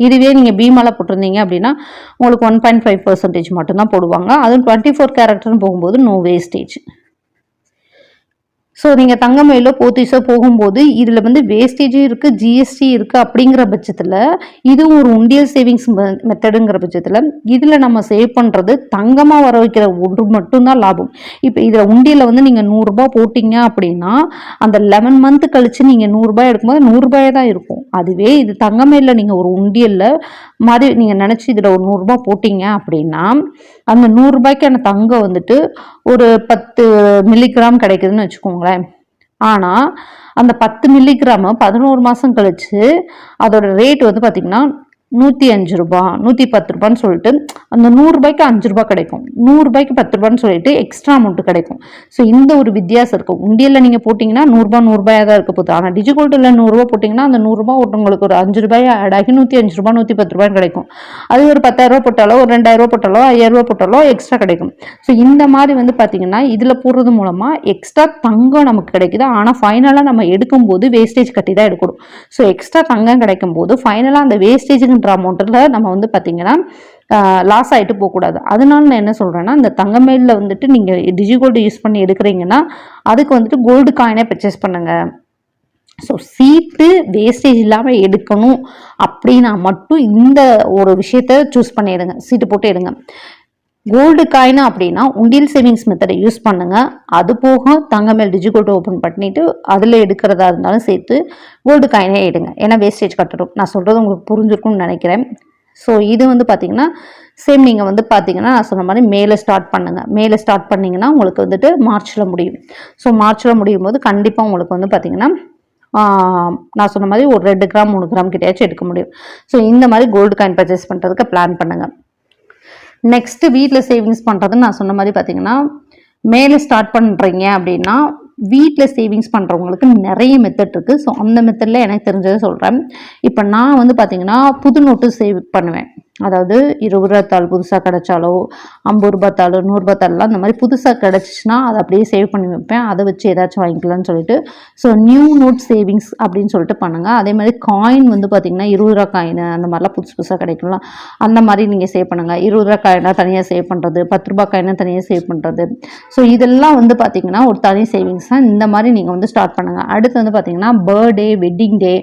இதுவே நீங்கள் பீமால போட்டிருந்தீங்க அப்படின்னா உங்களுக்கு ஒன் பாயிண்ட் ஃபைவ் பர்சன்டேஜ் மட்டும்தான் போடுவாங்க. அதுவும் டுவெண்ட்டி ஃபோர் கேரக்டர்னு போகும்போது நோ வேஸ்டேஜ் ஸோ நீங்கள் தங்கமயிலோ போத்தீஸோ போகும்போது இதில் வந்து வேஸ்டேஜும் இருக்குது ஜிஎஸ்டி இருக்குது அப்படிங்கிற பட்சத்தில் இதுவும் ஒரு உண்டியல் சேவிங்ஸ் மெத்தடுங்கிற பட்சத்தில் இதில் நம்ம சேவ் பண்ணுறது தங்கமாக வர வைக்கிற ஒன்று மட்டும்தான் லாபம். இப்போ இதில் உண்டியலில் வந்து நீங்கள் நூறுரூபா போட்டிங்க அப்படின்னா அந்த லெவன் மந்த் கழித்து நீங்கள் நூறுரூபா எடுக்கும்போது நூறுரூபாயே தான் இருக்கும். அதுவே இது தங்கமயிலில் நீங்கள் ஒரு உண்டியலில் மாதிரி நீங்கள் நினச்சி இதில் ஒரு நூறுரூபா போட்டிங்க அப்படின்னா அந்த நூறுரூபாய்க்கான தங்கம் வந்துட்டு ஒரு பத்து மில்லிகிராம் கிடைக்குதுன்னு வச்சுக்கோங்களேன். ஆனால் அந்த பத்து மில்லிகிராமு பதினோரு மாதம் கழித்து அதோட ரேட் வந்து பார்த்திங்கன்னா நூற்றி அஞ்சு ரூபா நூற்றி பத்து ரூபான்னு சொல்லிட்டு அந்த நூறுரூபாய்க்கு அஞ்சு ரூபாய் கிடைக்கும். நூறுரூபாய்க்கு பத்து ரூபான்னு சொல்லிட்டு எக்ஸ்ட்ரா அமௌண்ட் கிடைக்கும். ஸோ இந்த ஒரு வித்தியாசம் இருக்கும் உண்டியலில் நீங்கள் போட்டிங்கன்னா நூறுரூபா நூறுரூபாயாக தான் இருக்க போகுது. ஆனால் டிஜிகோல்டில் நூறுரூவா போட்டிங்கன்னா அந்த நூறுரூபா உங்களுக்கு ஒரு அஞ்சு ரூபாய் ஆட் ஆகி நூற்றி அஞ்சு ரூபா நூற்றி பத்து ரூபாய் கிடைக்கும். அது ஒரு பத்தாயிரரூபா போட்டாலோ ஒரு ரெண்டாயிரரூபா போட்டாலோ ஐயாயிரரூபா போட்டாலோ எக்ஸ்ட்ரா கிடைக்கும். ஸோ இந்த மாதிரி வந்து பார்த்தீங்கன்னா இதில் போடுறது மூலமாக எக்ஸ்ட்ரா தங்கம் நமக்கு கிடைக்குது. ஆனால் ஃபைனலாக நம்ம எடுக்கும்போது வேஸ்டேஜ் கட்டி தான் எடுக்கணும். ஸோ எக்ஸ்ட்ரா தங்கம் கிடைக்கும் போது ஃபைனலாக அந்த அப்படின்ற அமௌண்ட்டில் நம்ம வந்து பார்த்திங்கன்னா லாஸ் ஆகிட்டு போகக்கூடாது. அதனால நான் என்ன சொல்கிறேன்னா இந்த தங்கமேலில் வந்துட்டு நீங்கள் டிஜி கோல்டு யூஸ் பண்ணி எடுக்கிறீங்கன்னா அதுக்கு வந்துட்டு கோல்டு காயினே பர்ச்சேஸ் பண்ணுங்கள் ஸோ சீட்டு வேஸ்டேஜ் இல்லாமல் எடுக்கணும் அப்படின்னா மட்டும் இந்த ஒரு விஷயத்த சூஸ் பண்ணிடுங்க. சீட்டு போட்டு எடுங்க. கோல்டு காயின் அப்படின்னா உண்டியல் சேவிங்ஸ் மெத்தடை யூஸ் பண்ணுங்க. அது போக தங்கமேல் டிஜிகோட் ஓப்பன் பண்ணிட்டு அதில் எடுக்கிறதா இருந்தாலும் சேர்த்து கோல்டு காயினே எடுங்க. ஏன்னா வேஸ்டேஜ் கட்டணும். நான் சொல்கிறது உங்களுக்கு புரிஞ்சிருக்கும்னு நினைக்கிறேன். ஸோ இது வந்து பார்த்தீங்கன்னா சேம் நீங்கள் வந்து பார்த்தீங்கன்னா நான் சொன்ன மாதிரி மேலே ஸ்டார்ட் பண்ணுங்கள் மேலே ஸ்டார்ட் பண்ணிங்கன்னா உங்களுக்கு வந்துட்டு மார்ச்சில் முடியும். ஸோ மார்ச்சில் முடியும் போது கண்டிப்பாக உங்களுக்கு வந்து பார்த்தீங்கன்னா நான் சொன்ன மாதிரி ஒரு ரெண்டு கிராம் மூணு கிராம் கிட்டேயாச்சும் எடுக்க முடியும். ஸோ இந்த மாதிரி கோல்டு காயின் பர்ச்சேஸ் பண்ணுறதுக்கு பிளான் பண்ணுங்கள் நெக்ஸ்ட்டு வீட்டில் சேவிங்ஸ் பண்ணுறதுன்னு நான் சொன்ன மாதிரி பார்த்தீங்கன்னா மேலே ஸ்டார்ட் பண்ணுறீங்க அப்படின்னா வீட்டில் சேவிங்ஸ் பண்ணுறவங்களுக்கு நிறைய மெத்தட் இருக்குது ஸோ அந்த மெத்தடில் எனக்கு தெரிஞ்சதை சொல்கிறேன் இப்போ நான் வந்து பார்த்தீங்கன்னா புது நோட்டு சேவ் பண்ணுவேன். அதாவது இருபது ரூபா தாள் புதுசாக கிடைச்சாலோ ஐம்பது ரூபா தாள் நூறுரூபா தாள்லாம் இந்த மாதிரி புதுசாக கிடச்சிச்சின்னா அதை அப்படியே சேவ் பண்ணி வைப்பேன். அதை வச்சு ஏதாச்சும் வாங்கிக்கலாம்னு சொல்லிட்டு. ஸோ நியூ நோட் சேவிங்ஸ் அப்படின்னு சொல்லிட்டு பண்ணுங்கள் அதே மாதிரி காயின் வந்து பார்த்தீங்கன்னா இருபது ரூபா காயின் அந்த மாதிரிலாம் புதுசு புதுசாக கிடைக்கலாம் அந்த மாதிரி நீங்கள் சேவ் பண்ணுங்கள் இருபது ரூபா காயினாக தனியாக சேவ் பண்ணுறது பத்து ரூபா காயினாக தனியாக சேவ் பண்ணுறது ஸோ இதெல்லாம் வந்து பார்த்தீங்கன்னா ஒரு தனி சேவிங்ஸ் தான். இந்த மாதிரி நீங்கள் வந்து ஸ்டார்ட் பண்ணுங்கள் அடுத்து வந்து பார்த்திங்கன்னா பர்த்டே வெட்டிங் டே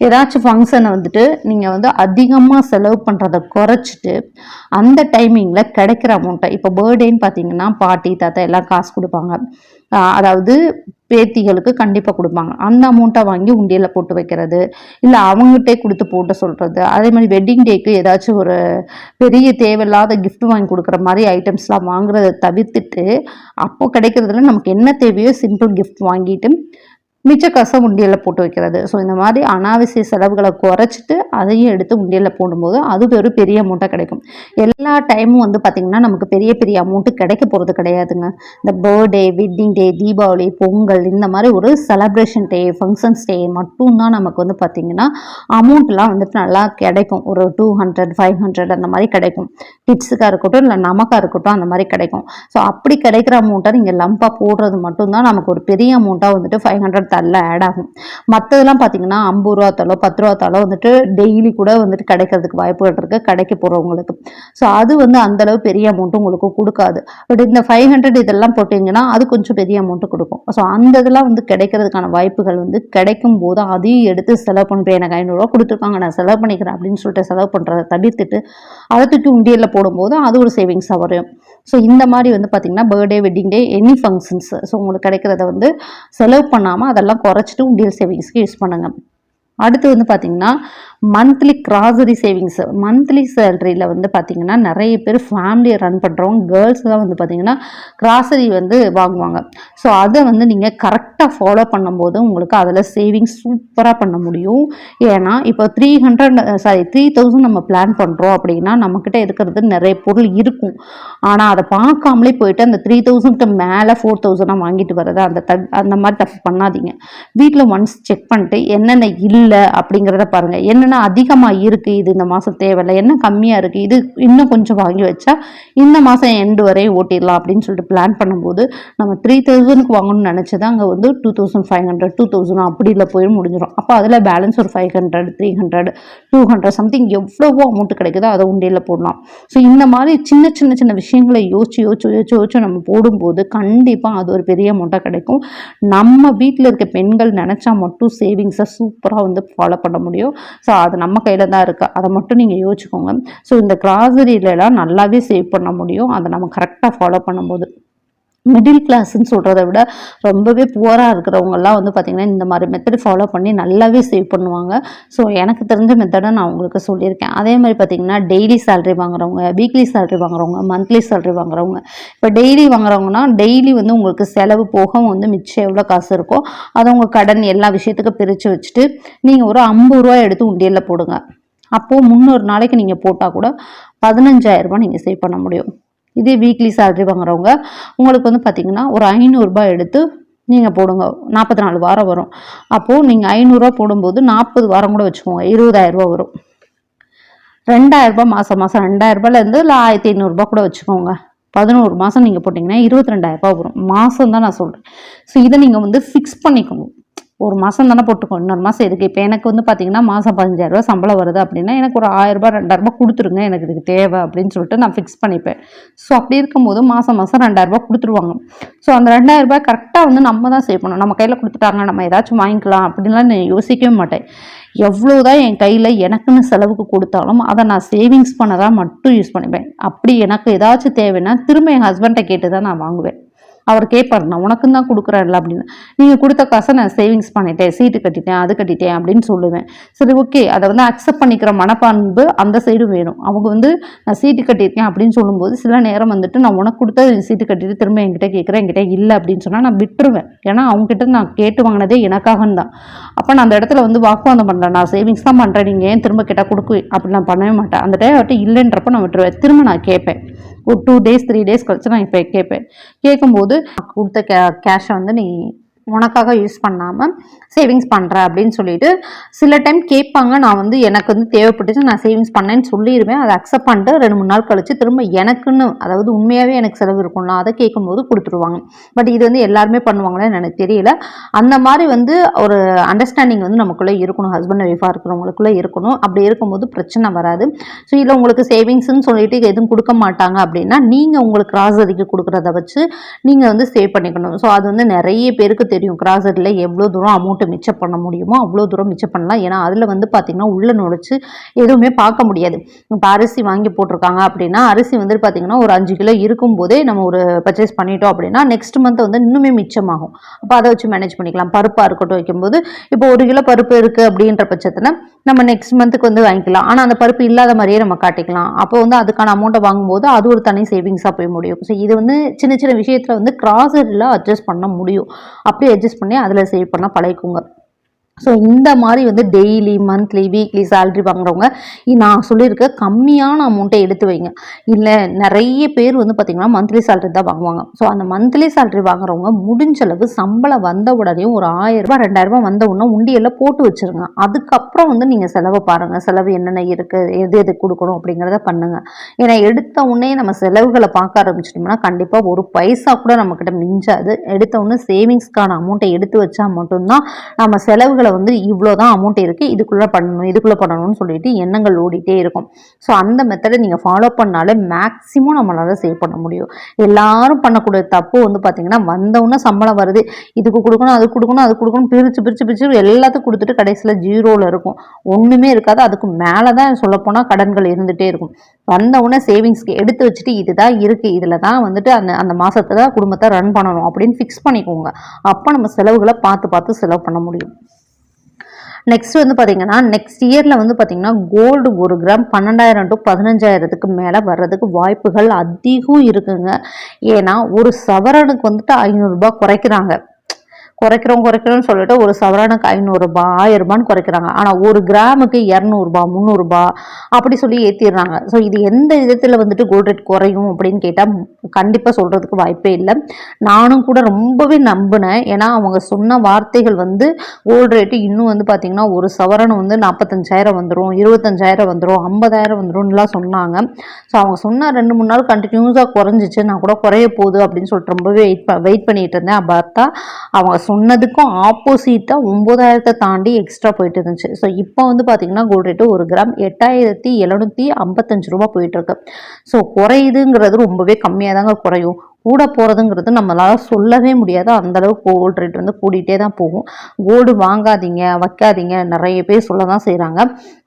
ஏதாச்சும் ஃபங்க்ஷனை வந்துட்டு நீங்கள் வந்து அதிகமாக செலவு பண்ணுறதை குறைச்சிட்டு அந்த டைமிங்கில் கிடைக்கிற அமௌண்ட்டை இப்போ பர்த்டேன்னு பார்த்தீங்கன்னா பாட்டி தாத்தா எல்லாம் காசு கொடுப்பாங்க. அதாவது பேத்திகளுக்கு கண்டிப்பாக கொடுப்பாங்க. அந்த அமௌண்ட்டை வாங்கி உண்டியில் போட்டு வைக்கிறது இல்லை அவங்ககிட்டே கொடுத்து போட்டு சொல்கிறது அதே மாதிரி வெட்டிங் டேக்கு ஏதாச்சும் ஒரு பெரிய தேவையில்லாத கிஃப்ட் வாங்கி கொடுக்குற மாதிரி ஐட்டம்ஸ்லாம் வாங்குறத தவிர்த்துட்டு அப்போ கிடைக்கிறதுல நமக்கு என்ன தேவையோ சிம்பிள் கிஃப்ட் வாங்கிட்டு மிச்ச காசை உண்டியலில் போட்டு வைக்கிறது. ஸோ இந்த மாதிரி அனாவசிய செலவுகளை குறைச்சிட்டு அதையும் எடுத்து உண்டியலில் போடும்போது அது ஒரு பெரிய அமௌண்ட்டாக கிடைக்கும். எல்லா டைமும் வந்து பார்த்திங்கன்னா நமக்கு பெரிய பெரிய அமௌண்ட்டு கிடைக்க போகிறது கிடையாதுங்க. இந்த birthday wedding day Deepavali Pongal இந்த மாதிரி ஒரு செலப்ரேஷன் டே ஃபங்க்ஷன்ஸ் டே மட்டும்தான் நமக்கு வந்து பார்த்திங்கன்னா அமௌண்ட்லாம் வந்துட்டு நல்லா கிடைக்கும். ஒரு டூ ஹண்ட்ரட் ஃபைவ் ஹண்ட்ரட் அந்த மாதிரி கிடைக்கும். கிட்ஸுக்காக இருக்கட்டும் இல்லை நமக்காக இருக்கட்டும் அந்த மாதிரி கிடைக்கும். ஸோ அப்படி கிடைக்கிற அமௌண்ட்டை நீங்கள் லம்பாக போடுறது மட்டும்தான் நமக்கு ஒரு பெரிய அமௌண்ட்டாக வந்துட்டு ஃபைவ் ஹண்ட்ரட் தள்ள ஆட் ஆகும். மற்றதெல்லாம் பார்த்தீங்கன்னா ஐம்பது ரூபா தலோ பத்து ரூபா தலோ வந்துட்டு டெய்லி கூட வந்துட்டு கிடைக்கிறதுக்கு வாய்ப்புகள் இருக்குது கிடைக்க போகிறவங்களுக்கு ஸோ அது வந்து அந்தளவு பெரிய அமௌண்ட்டு உங்களுக்கு கொடுக்காது. பட் இந்த ஃபைவ் ஹண்ட்ரட் இதெல்லாம் போட்டிங்கன்னா அது கொஞ்சம் பெரிய அமௌண்ட்டு கொடுக்கும். ஸோ அந்த இதெல்லாம் வந்து கிடைக்கிறதுக்கான வாய்ப்புகள் வந்து கிடைக்கும் போது அதையும் எடுத்து செலவு பண்ணுறேன் எனக்கு ஐநூறுரூவா கொடுத்துருக்காங்க நான் செலவு பண்ணிக்கிறேன் அப்படின்னு சொல்லிட்டு செலவு பண்ணுறதை தவிர்த்துட்டு அதை தூக்கி உண்டியலில் போடும்போது அது ஒரு சேவிங்ஸாக வரும். ஸோ இந்த மாதிரி வந்து பார்த்திங்கன்னா birthday wedding day any functions so உங்களுக்கு கிடைக்கிறத வந்து செலவு பண்ணாமல் அதெல்லாம் குறைச்சிட்டு உண்டியல் சேவிங்ஸ்க்கு யூஸ் பண்ணுங்கள் அடுத்து வந்து பார்த்திங்கன்னா மந்த்லி கிராசரி சேவிங்ஸ் மந்த்லி சேலரியில் வந்து பார்த்திங்கன்னா நிறைய பேர் ஃபேமிலியை ரன் பண்ணுறவங்க கேர்ள்ஸ் தான் வந்து பார்த்திங்கன்னா கிராசரி வந்து வாங்குவாங்க. ஸோ அதை வந்து நீங்கள் கரெக்டாக ஃபாலோ பண்ணும்போது உங்களுக்கு அதில் சேவிங்ஸ் சூப்பராக பண்ண முடியும். ஏன்னா இப்போ three hundred sorry three thousand நம்ம பிளான் பண்ணுறோம் அப்படின்னா நம்மக்கிட்ட இருக்கிறது நிறைய பொருள் இருக்கும். ஆனால் அதை பார்க்காமலே போயிட்டு அந்த த்ரீ தௌசண்ட்க்கு மேலே ஃபோர் தௌசண்டாக வாங்கிட்டு வர்றது அந்த த அந்த மாதிரி தப்பு பண்ணாதீங்க. வீட்டில் ஒன்ஸ் செக் பண்ணிட்டு என்னென்ன இல்லை அப்படிங்கிறத பாருங்கள் என்ன என்னென்ன அதிகமாக இருக்குது இது இந்த மாதம் தேவையில்லை. என்ன கம்மியாக இருக்குது இது இன்னும் கொஞ்சம் வாங்கி வச்சா இந்த மாதம் எண்டு வரையும் ஓட்டிடலாம் அப்படின்னு சொல்லிட்டு பிளான் பண்ணும்போது நம்ம த்ரீ தௌசண்ட்க்கு வாங்கணும்னு நினச்சது அங்கே வந்து two thousand five hundred two thousand அப்படியில் போய் முடிஞ்சிடும். அப்போ அதில் பேலன்ஸ் ஒரு five hundred three hundred two hundred something எவ்வளவோ அமௌண்ட் கிடைக்குதோ அதை உண்டியில் போடலாம். ஸோ இந்த மாதிரி சின்ன சின்ன சின்ன விஷயங்களை யோசிச்சு யோசிச்சு யோசிச்சு யோசிச்சு நம்ம போடும்போது கண்டிப்பாக அது ஒரு பெரிய அமௌண்ட்டாக கிடைக்கும். நம்ம வீட்டில் இருக்க பெண்கள் நினச்சா மட்டும் சேவிங்ஸை சூப்பராக வந்து ஃபாலோ பண்ண முடியும். ஸோ அது நம்ம கையில் தான் இருக்குது அதை மட்டும் நீங்கள் யோசிச்சுக்கோங்க. ஸோ இந்த கிராசரியிலலாம் நல்லாவே சேவ் பண்ண முடியும். அதை நம்ம கரெக்டாக ஃபாலோ பண்ணும்போது. மிடில் கிளாஸ்ன்னு சொல்கிறத விட ரொம்பவே புவராக இருக்கிறவங்கெல்லாம் வந்து பார்த்திங்கன்னா இந்த மாதிரி மெத்தட் ஃபாலோ பண்ணி நல்லாவே சேவ் பண்ணுவாங்க. ஸோ எனக்கு தெரிஞ்ச மெத்தடை நான் உங்களுக்கு சொல்லியிருக்கேன். அதே மாதிரி பார்த்திங்கன்னா டெய்லி சேலரி வாங்குறவங்க வீக்லி சேலரி வாங்குறவங்க மந்த்லி சேலரி வாங்குறவங்க. இப்போ டெய்லி வாங்குறவங்கன்னா டெய்லி வந்து உங்களுக்கு செலவு போக வந்து மிச்சம் எவ்வளோ காசு இருக்கோ அதை உங்கள் கடன் எல்லா விஷயத்துக்கும் பிரித்து வச்சுட்டு நீங்கள் ஒரு ஐம்பது ரூபா எடுத்து உண்டியலில் போடுங்க. அப்போது முந்நூறு நாளைக்கு நீங்கள் போட்டால் கூட பதினஞ்சாயிரரூபா நீங்கள் சேவ் பண்ண முடியும். இதே வீக்லி சேலரி வாங்குறவங்க உங்களுக்கு வந்து பார்த்தீங்கன்னா ஒரு ஐநூறுரூபா எடுத்து நீங்கள் போடுங்க. நாற்பத்தி நாலு வாரம். வரும் அப்போது நீங்கள் ஐநூறுரூவா போடும்போது நாற்பது வாரம் கூட வச்சுக்கோங்க. இருபதாயிரரூபா வரும். ரெண்டாயிரரூபா மாதம் மாதம் ரெண்டாயிரரூபாலேருந்து இல்லை ஆயிரத்தி ஐநூறுரூபா கூட வச்சுக்கோங்க. பதினோரு மாதம் நீங்கள் போட்டிங்கன்னா இருபத்தி ரெண்டாயிரரூபா வரும். மாதம் தான் நான் சொல்கிறேன் ஸோ இதை நீங்கள் வந்து ஃபிக்ஸ் பண்ணிக்கணும் ஒரு மாதம் தானே போட்டுக்கோ இன்னொரு மாதம் எதுக்கு? இப்போ எனக்கு வந்து பார்த்தீங்கன்னா மாதம் பதினஞ்சாயிரரூபா சம்பளம் வருது அப்படின்னா எனக்கு ஒரு ஆயிரரூபா ரெண்டாயிரரூபா கொடுத்துருங்க எனக்கு இதுக்கு தேவை அப்படின்னு சொல்லிட்டு நான் ஃபிக்ஸ் பண்ணிப்பேன். ஸோ அப்படி இருக்கும்போது மாதம் மாதம் ரெண்டாயிரரூபா கொடுத்துருவாங்க. ஸோ அந்த ரெண்டாயிரரூபா கரெக்டாக வந்து நம்ம தான் சேவ் பண்ணணும். நம்ம கையில் கொடுத்துட்டாங்க நம்ம ஏதாச்சும் வாங்கிக்கலாம் அப்படின்லாம் நான் யோசிக்கவே மாட்டேன். எவ்வளோ தான் என் கையில் எனக்குன்னு செலவுக்கு கொடுத்தாலும் அதை நான் சேவிங்ஸ் பண்ண தான் மட்டும் யூஸ் பண்ணிப்பேன். அப்படி எனக்கு ஏதாச்சும் தேவைன்னா திரும்ப என் ஹஸ்பண்ட்டை கேட்டு தான் நான் வாங்குவேன். அவர் கேட்பார் நான் உனக்கும் தான் கொடுக்குறாருல அப்படின்னு. நீங்கள் கொடுத்த காசை நான் சேவிங்ஸ் பண்ணிட்டேன் சீட்டு கட்டிட்டேன் அது கட்டிட்டேன் அப்படின்னு சொல்லுவேன். சரி ஓகே அதை வந்து அக்செப்ட் பண்ணிக்கிற மனப்பான்பு அந்த சைடும் வேணும். அவங்க வந்து நான் சீட்டு கட்டியிருக்கேன் அப்படின்னு சொல்லும்போது சில நேரம் வந்துட்டு நான் உனக்கு கொடுத்த சீட்டு கட்டிட்டு திரும்ப என்கிட்ட கேட்குறேன் என்கிட்ட இல்லை அப்படின்னு சொன்னால் நான் விட்டுருவேன். ஏன்னா அவங்ககிட்ட நான் கேட்டு வாங்கினதே எனக்காக தான். அப்போ நான் அந்த இடத்துல வந்து வாக்குவாதம் பண்ணல. நான் சேவிங்ஸ் தான் பண்ணுறேன் நீங்கள் ஏன் திரும்ப கேட்டால் கொடுக்கு அப்படி நான் பண்ணவே மாட்டேன். அந்த டைம் அவர்கிட்ட இல்லைன்றப்ப நான் விட்டுருவேன். திரும்ப நான் கேட்பேன். ஒரு டூ டேஸ் த்ரீ டேஸ் கழிச்சு நான் இப்போ கேட்பேன் கேட்கும்போது கொடுத்த கே கேஷை வந்து நீ உனக்காக யூஸ் பண்ணாமல் சேவிங்ஸ் பண்ணுறேன் அப்படின்னு சொல்லிட்டு சில டைம் கேட்பாங்க. நான் வந்து எனக்கு வந்து தேவைப்பட்டுச்சு நான் சேவிங்ஸ் பண்ணேன்னு சொல்லிடுவேன் அதை அக்செப்ட் பண்ணிட்டு ரெண்டு மூணு நாள் கழிச்சு திரும்ப எனக்குன்னு அதாவது உண்மையாகவே எனக்கு செலவு இருக்கும்ல அதை கேட்கும்போது கொடுத்துருவாங்க. பட் இது வந்து எல்லாருமே பண்ணுவாங்களேன்னு எனக்கு தெரியல. அந்த மாதிரி வந்து ஒரு அண்டர்ஸ்டாண்டிங் வந்து நமக்குள்ளே இருக்கணும். ஹஸ்பண்ட் ஒய்ஃபாக இருக்கிறவங்களுக்குள்ளே இருக்கணும். அப்படி இருக்கும்போது பிரச்சனை வராது. ஸோ இதில் உங்களுக்கு சேவிங்ஸ்ன்னு சொல்லிட்டு எதுவும் கொடுக்க மாட்டாங்க அப்படின்னா நீங்கள் உங்களுக்கு கிராசரிக்கு கொடுக்குறத வச்சு நீங்கள் வந்து சேவ் பண்ணிக்கணும். ஸோ அது வந்து நிறைய பேருக்கு தெரியும். கிராசரியில் எவ்வளோ தூரம் அமௌண்ட் மிச்சம் பண்ண முடியுமோ அவ்வளோ தூரம் மிச்சம் பண்ணலாம். ஏன்னா அதில் வந்து பார்த்திங்கன்னா உள்ளே நுழைச்சி எதுவுமே பார்க்க முடியாது. இப்போ அரிசி வாங்கி போட்டிருக்காங்க அப்படின்னா அரிசி வந்துட்டு பார்த்திங்கன்னா ஒரு அஞ்சு கிலோ இருக்கும்போதே நம்ம ஒரு பர்ச்சேஸ் பண்ணிட்டோம் அப்படின்னா நெக்ஸ்ட் மந்த் வந்து இன்னுமே மிச்சமாகும். அப்போ அதை வச்சு மேனேஜ் பண்ணிக்கலாம். பருப்பாக இருக்கட்டும் வைக்கும்போது இப்போ ஒரு கிலோ பருப்பு இருக்குது அப்படின்ற பட்சத்தில் நம்ம நெக்ஸ்ட் மந்த்துக்கு வந்து வாங்கிக்கலாம். ஆனால் அந்த பருப்பு இல்லாத மாதிரியே நம்ம காட்டிக்கலாம். அப்போ வந்து அதுக்கான அமௌண்ட்டை வாங்கும்போது அது ஒரு தனி சேவிங்ஸாக போய் முடியும். ஸோ இது வந்து சின்ன சின்ன விஷயத்தில் வந்து கிராசரியில் அட்ஜஸ்ட் பண்ண முடியும். அப்படியே அட்ஜஸ்ட் பண்ணி அதில் சேவ் பண்ணால் பழகிக்குங்க ஸோ இந்த மாதிரி வந்து டெய்லி மந்த்லி வீக்லி சேல்ரி வாங்குறவங்க நான் சொல்லியிருக்க கம்மியான அமௌண்ட்டை எடுத்து வைங்க. இல்லை நிறைய பேர் வந்து பார்த்திங்கன்னா மந்த்லி சேல்ரி தான் வாங்குவாங்க. ஸோ அந்த மந்த்லி சேல்ரி வாங்குறவங்க முடிஞ்ச அளவு சம்பளம் வந்த உடனே ஒரு ஆயிரம் ரூபாய் ரெண்டாயிரம் ரூபாய் வந்த உடனே உண்டியெல்லாம் போட்டு வச்சிருங்க. அதுக்கப்புறம் வந்து நீங்கள் செலவை பாருங்கள் செலவு என்னென்ன இருக்குது எது எது கொடுக்கணும் அப்படிங்கிறத பண்ணுங்கள் ஏன்னா எடுத்த உடனே நம்ம செலவுகளை பார்க்க ஆரம்பிச்சிட்டோம்னா கண்டிப்பாக ஒரு பைசா கூட நம்மக்கிட்ட மிஞ்சாது. எடுத்த உடனே சேவிங்ஸ்க்கான அமௌண்ட்டை எடுத்து வச்சா மட்டும்தான் நம்ம செலவுகளை வந்து இவ்வளோ தான் அமௌண்ட் இருக்குது இதுக்குள்ளே பண்ணணும் இதுக்குள்ளே பண்ணணும்னு சொல்லிட்டு எண்ணங்கள் ஓடிட்டே இருக்கும். ஸோ அந்த மெத்தடை நீங்கள் ஃபாலோ பண்ணாலே மேக்ஸிமம் நம்மளால் சேவ் பண்ண முடியும். எல்லாரும் பண்ணக்கூடிய தப்பு வந்து பார்த்தீங்கன்னா வந்தவுடனே சம்பளம் வருது இதுக்கு கொடுக்கணும் அது கொடுக்கணும் அது கொடுக்கணும் பிரித்து பிரித்து பிரித்து எல்லாத்துக்கும் கொடுத்துட்டு கடைசியில் ஜீரோவில் இருக்கும். ஒன்றுமே இருக்காது அதுக்கு மேலே தான் சொல்லப்போனால் கடன்கள் இருந்துகிட்டே இருக்கும். வந்தவுடனே சேவிங்ஸ்க்கு எடுத்து வச்சுட்டு இதுதான் இருக்குது இதில் தான் வந்துட்டு அந்த அந்த மாதத்தில் குடும்பத்தை ரன் பண்ணணும் அப்படின்னு ஃபிக்ஸ் பண்ணிக்கோங்க. அப்போ நம்ம செலவுகளை பார்த்து பார்த்து செலவு பண்ண முடியும். நெக்ஸ்ட் வந்து பார்த்தீங்கன்னா நெக்ஸ்ட் இயரில் வந்து பார்த்தீங்கன்னா கோல்டு ஒரு கிராம் பன்னெண்டாயிரம் டு பதினஞ்சாயிரத்துக்கு மேலே வர்றதுக்கு வாய்ப்புகள் அதிகம் இருக்குங்க. ஏன்னா ஒரு சவரனுக்கு வந்துட்டு ஐநூறுரூபா குறைக்கிறாங்க. குறைக்கிறோம் குறைக்கிறோம்னு சொல்லிட்டு ஒரு சவரனுக்கு ஐநூறுரூபா ஆயிரரூபான்னு குறைக்கிறாங்க. ஆனால் ஒரு கிராமுக்கு இரநூறுபா முந்நூறுரூபா அப்படி சொல்லி ஏற்றிடுறாங்க ஸோ இது எந்த விதத்தில் வந்துட்டு கோல்ட் ரேட் குறையும் அப்படின்னு கேட்டால் கண்டிப்பாக சொல்கிறதுக்கு வாய்ப்பே இல்லை. நானும் கூட ரொம்பவே நம்பினேன். ஏன்னா அவங்க சொன்ன வார்த்தைகள் வந்து கோல்டு ரேட்டு இன்னும் வந்து பார்த்திங்கன்னா ஒரு சவரன் வந்து நாற்பத்தஞ்சாயிரம் வந்துடும் இருபத்தஞ்சாயிரம் வந்துடும் ஐம்பதாயிரம் வந்துடும்லாம் சொன்னாங்க. ஸோ அவங்க சொன்ன ரெண்டு மூணு நாள் கண்டினியூஸாக குறைஞ்சிச்சு நான் கூட குறைய போகுது அப்படின்னு சொல்லிட்டு ரொம்பவே வெயிட் வெயிட் பண்ணிகிட்டு இருந்தேன். பார்த்தா அவங்க சொன்னதுக்கும் ஆப்போசிட்டாக ஒம்பதாயிரத்தை தாண்டி எக்ஸ்ட்ரா போயிட்டு இருந்துச்சு. ஸோ இப்போ வந்து பார்த்திங்கன்னா கோல்டு ரேட்டு ஒரு கிராம் எட்டாயிரத்தி எழுநூற்றி ஐம்பத்தஞ்சு ரூபா போயிட்டுருக்கு ஸோ குறையுதுங்கிறது ரொம்பவே கம்மியாக தாங்க குறையும். கூட போகிறதுங்கிறது நம்மளால் சொல்லவே முடியாது. அந்த அளவுக்கு கோல்டு ரேட் வந்து கூடிகிட்டே தான் போகும். கோல்டு வாங்காதீங்க வைக்காதீங்க. நிறைய பேர் சொல்ல தான் செய்கிறாங்க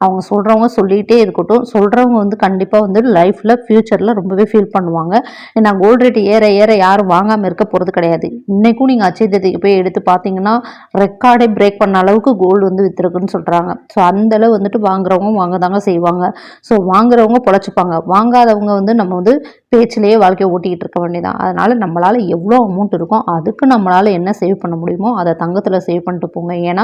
அவங்க சொல்கிறவங்க சொல்லிகிட்டே இருக்கட்டும். சொல்கிறவங்க வந்து கண்டிப்பாக வந்து லைஃப்பில் ஃப்யூச்சரில் ரொம்பவே ஃபீல் பண்ணுவாங்க. ஏன்னா கோல்டு ரேட் ஏற ஏற யாரும் வாங்காமல் இருக்க போகிறது கிடையாது. இன்றைக்கும் நீங்கள் அச்சய தேதிக்கு போய் எடுத்து பார்த்தீங்கன்னா ரெக்கார்டே பிரேக் பண்ண அளவுக்கு கோல்டு வந்து விற்றுருக்குன்னு சொல்கிறாங்க ஸோ அந்த அளவு வந்துட்டு வாங்குறவங்க வாங்க தாங்க செய்வாங்க. ஸோ வாங்குறவங்க பொழைச்சிப்பாங்க. வாங்காதவங்க வந்து நம்ம வந்து பேச்சிலேயே வாழ்க்கையை ஓட்டிக்கிட்டு இருக்க வேண்டியதான் அதனால் நம்மளால் எவ்வளோ அமௌண்ட் இருக்கோ அதுக்கு நம்மளால் என்ன சேவ் பண்ண முடியுமோ அதை தங்கத்தில் சேவ் பண்ணிட்டு போங்க. ஏன்னா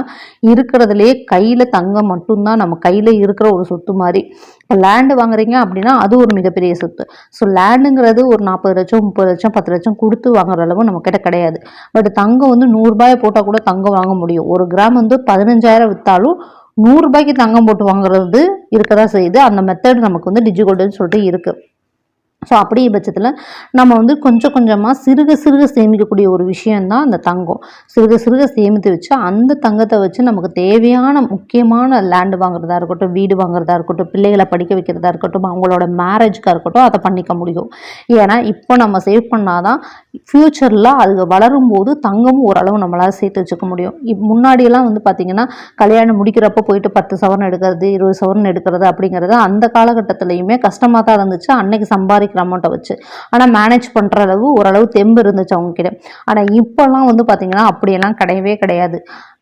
இருக்கிறதுலே கையில் தங்கம் மட்டும்தான் நம்ம கையில் இருக்கிற ஒரு சொத்து மாதிரி. இப்போ லேண்டு வாங்குறீங்க அப்படின்னா அது ஒரு மிகப்பெரிய சொத்து. ஸோ லேண்டுங்கிறது ஒரு நாற்பது லட்சம் முப்பது லட்சம் பத்து லட்சம் கொடுத்து வாங்குற அளவு நம்மக்கிட்ட கிடையாது. பட் தங்கம் வந்து நூறுரூபாயை போட்டால் கூட தங்கம் வாங்க முடியும். ஒரு கிராம் வந்து பதினஞ்சாயிரம் விற்றாலும் நூறுரூபாய்க்கு தங்கம் போட்டு வாங்குறது இருக்க தான் செய்யுது. அந்த மெத்தட் நமக்கு வந்து டிஜிகோல்டுன்னு சொல்லிட்டு இருக்குது ஸோ அப்படியே பட்சத்தில் நம்ம வந்து கொஞ்சம் கொஞ்சமாக சிறுக சிறுக சேமிக்கக்கூடிய ஒரு விஷயந்தான் அந்த தங்கம். சிறுக சிறுக சேமித்து வச்சு அந்த தங்கத்தை வச்சு நமக்கு தேவையான முக்கியமான லேண்டு வாங்குறதா இருக்கட்டும் வீடு வாங்குறதா இருக்கட்டும் பிள்ளைகளை படிக்க வைக்கிறதா இருக்கட்டும் அவங்களோட மேரேஜ்க்காக இருக்கட்டும் அதை பண்ணிக்க முடியும். ஏன்னா இப்போ நம்ம சேவ் பண்ணாதான் ஃப்யூச்சரில் அது வளரும்போது தங்கமும் ஓரளவு நம்மளால் சேர்த்து வச்சுக்க முடியும். இப் முன்னாடியெல்லாம் வந்து பார்த்திங்கன்னா கல்யாணம் முடிக்கிறப்ப போயிட்டு பத்து சவரன் எடுக்கிறது இருபது சவரன் எடுக்கிறது அப்படிங்கிறது அந்த காலகட்டத்துலையுமே கஷ்டமாக தான் இருந்துச்சு. அன்னைக்கு சம்பாதிக்கிற அமௌண்ட்டை வச்சு. ஆனால் மேனேஜ் பண்ணுற அளவு ஓரளவு தெம்பு இருந்துச்சு அவங்கக்கிட்ட ஆனால் இப்போல்லாம் வந்து பார்த்திங்கன்னா அப்படியெல்லாம் கிடையவே கிடையாது.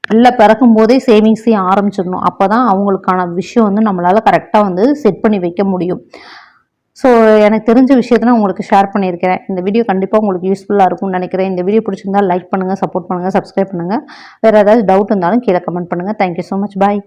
பிள்ளை பிறக்கும் போதே சேவிங்ஸையும் ஆரம்பிச்சிடணும். அப்போ தான் அவங்களுக்கான விஷயம் வந்து நம்மளால் கரெக்டாக வந்து செட் பண்ணி வைக்க முடியும். ஸோ எனக்கு தெரிஞ்ச விஷயத்தை நான் உங்களுக்கு ஷேர் பண்ணியிருக்கிறேன். இந்த வீடியோ கண்டிப்பாக உங்களுக்கு யூஸ்ஃபுல்லாக இருக்கும்னு நினைக்கிறேன். இந்த வீடியோ பிடிச்சிருந்தா லைக் பண்ணுங்கள் சப்போர்ட் பண்ணுங்கள் சப்ஸ்கிரைப் பண்ணுங்கள் வேறு ஏதாவது டவுட் இருந்தாலும் கீழே கமெண்ட் பண்ணுங்கள் தேங்க்யூ ஸோ மச் பாய்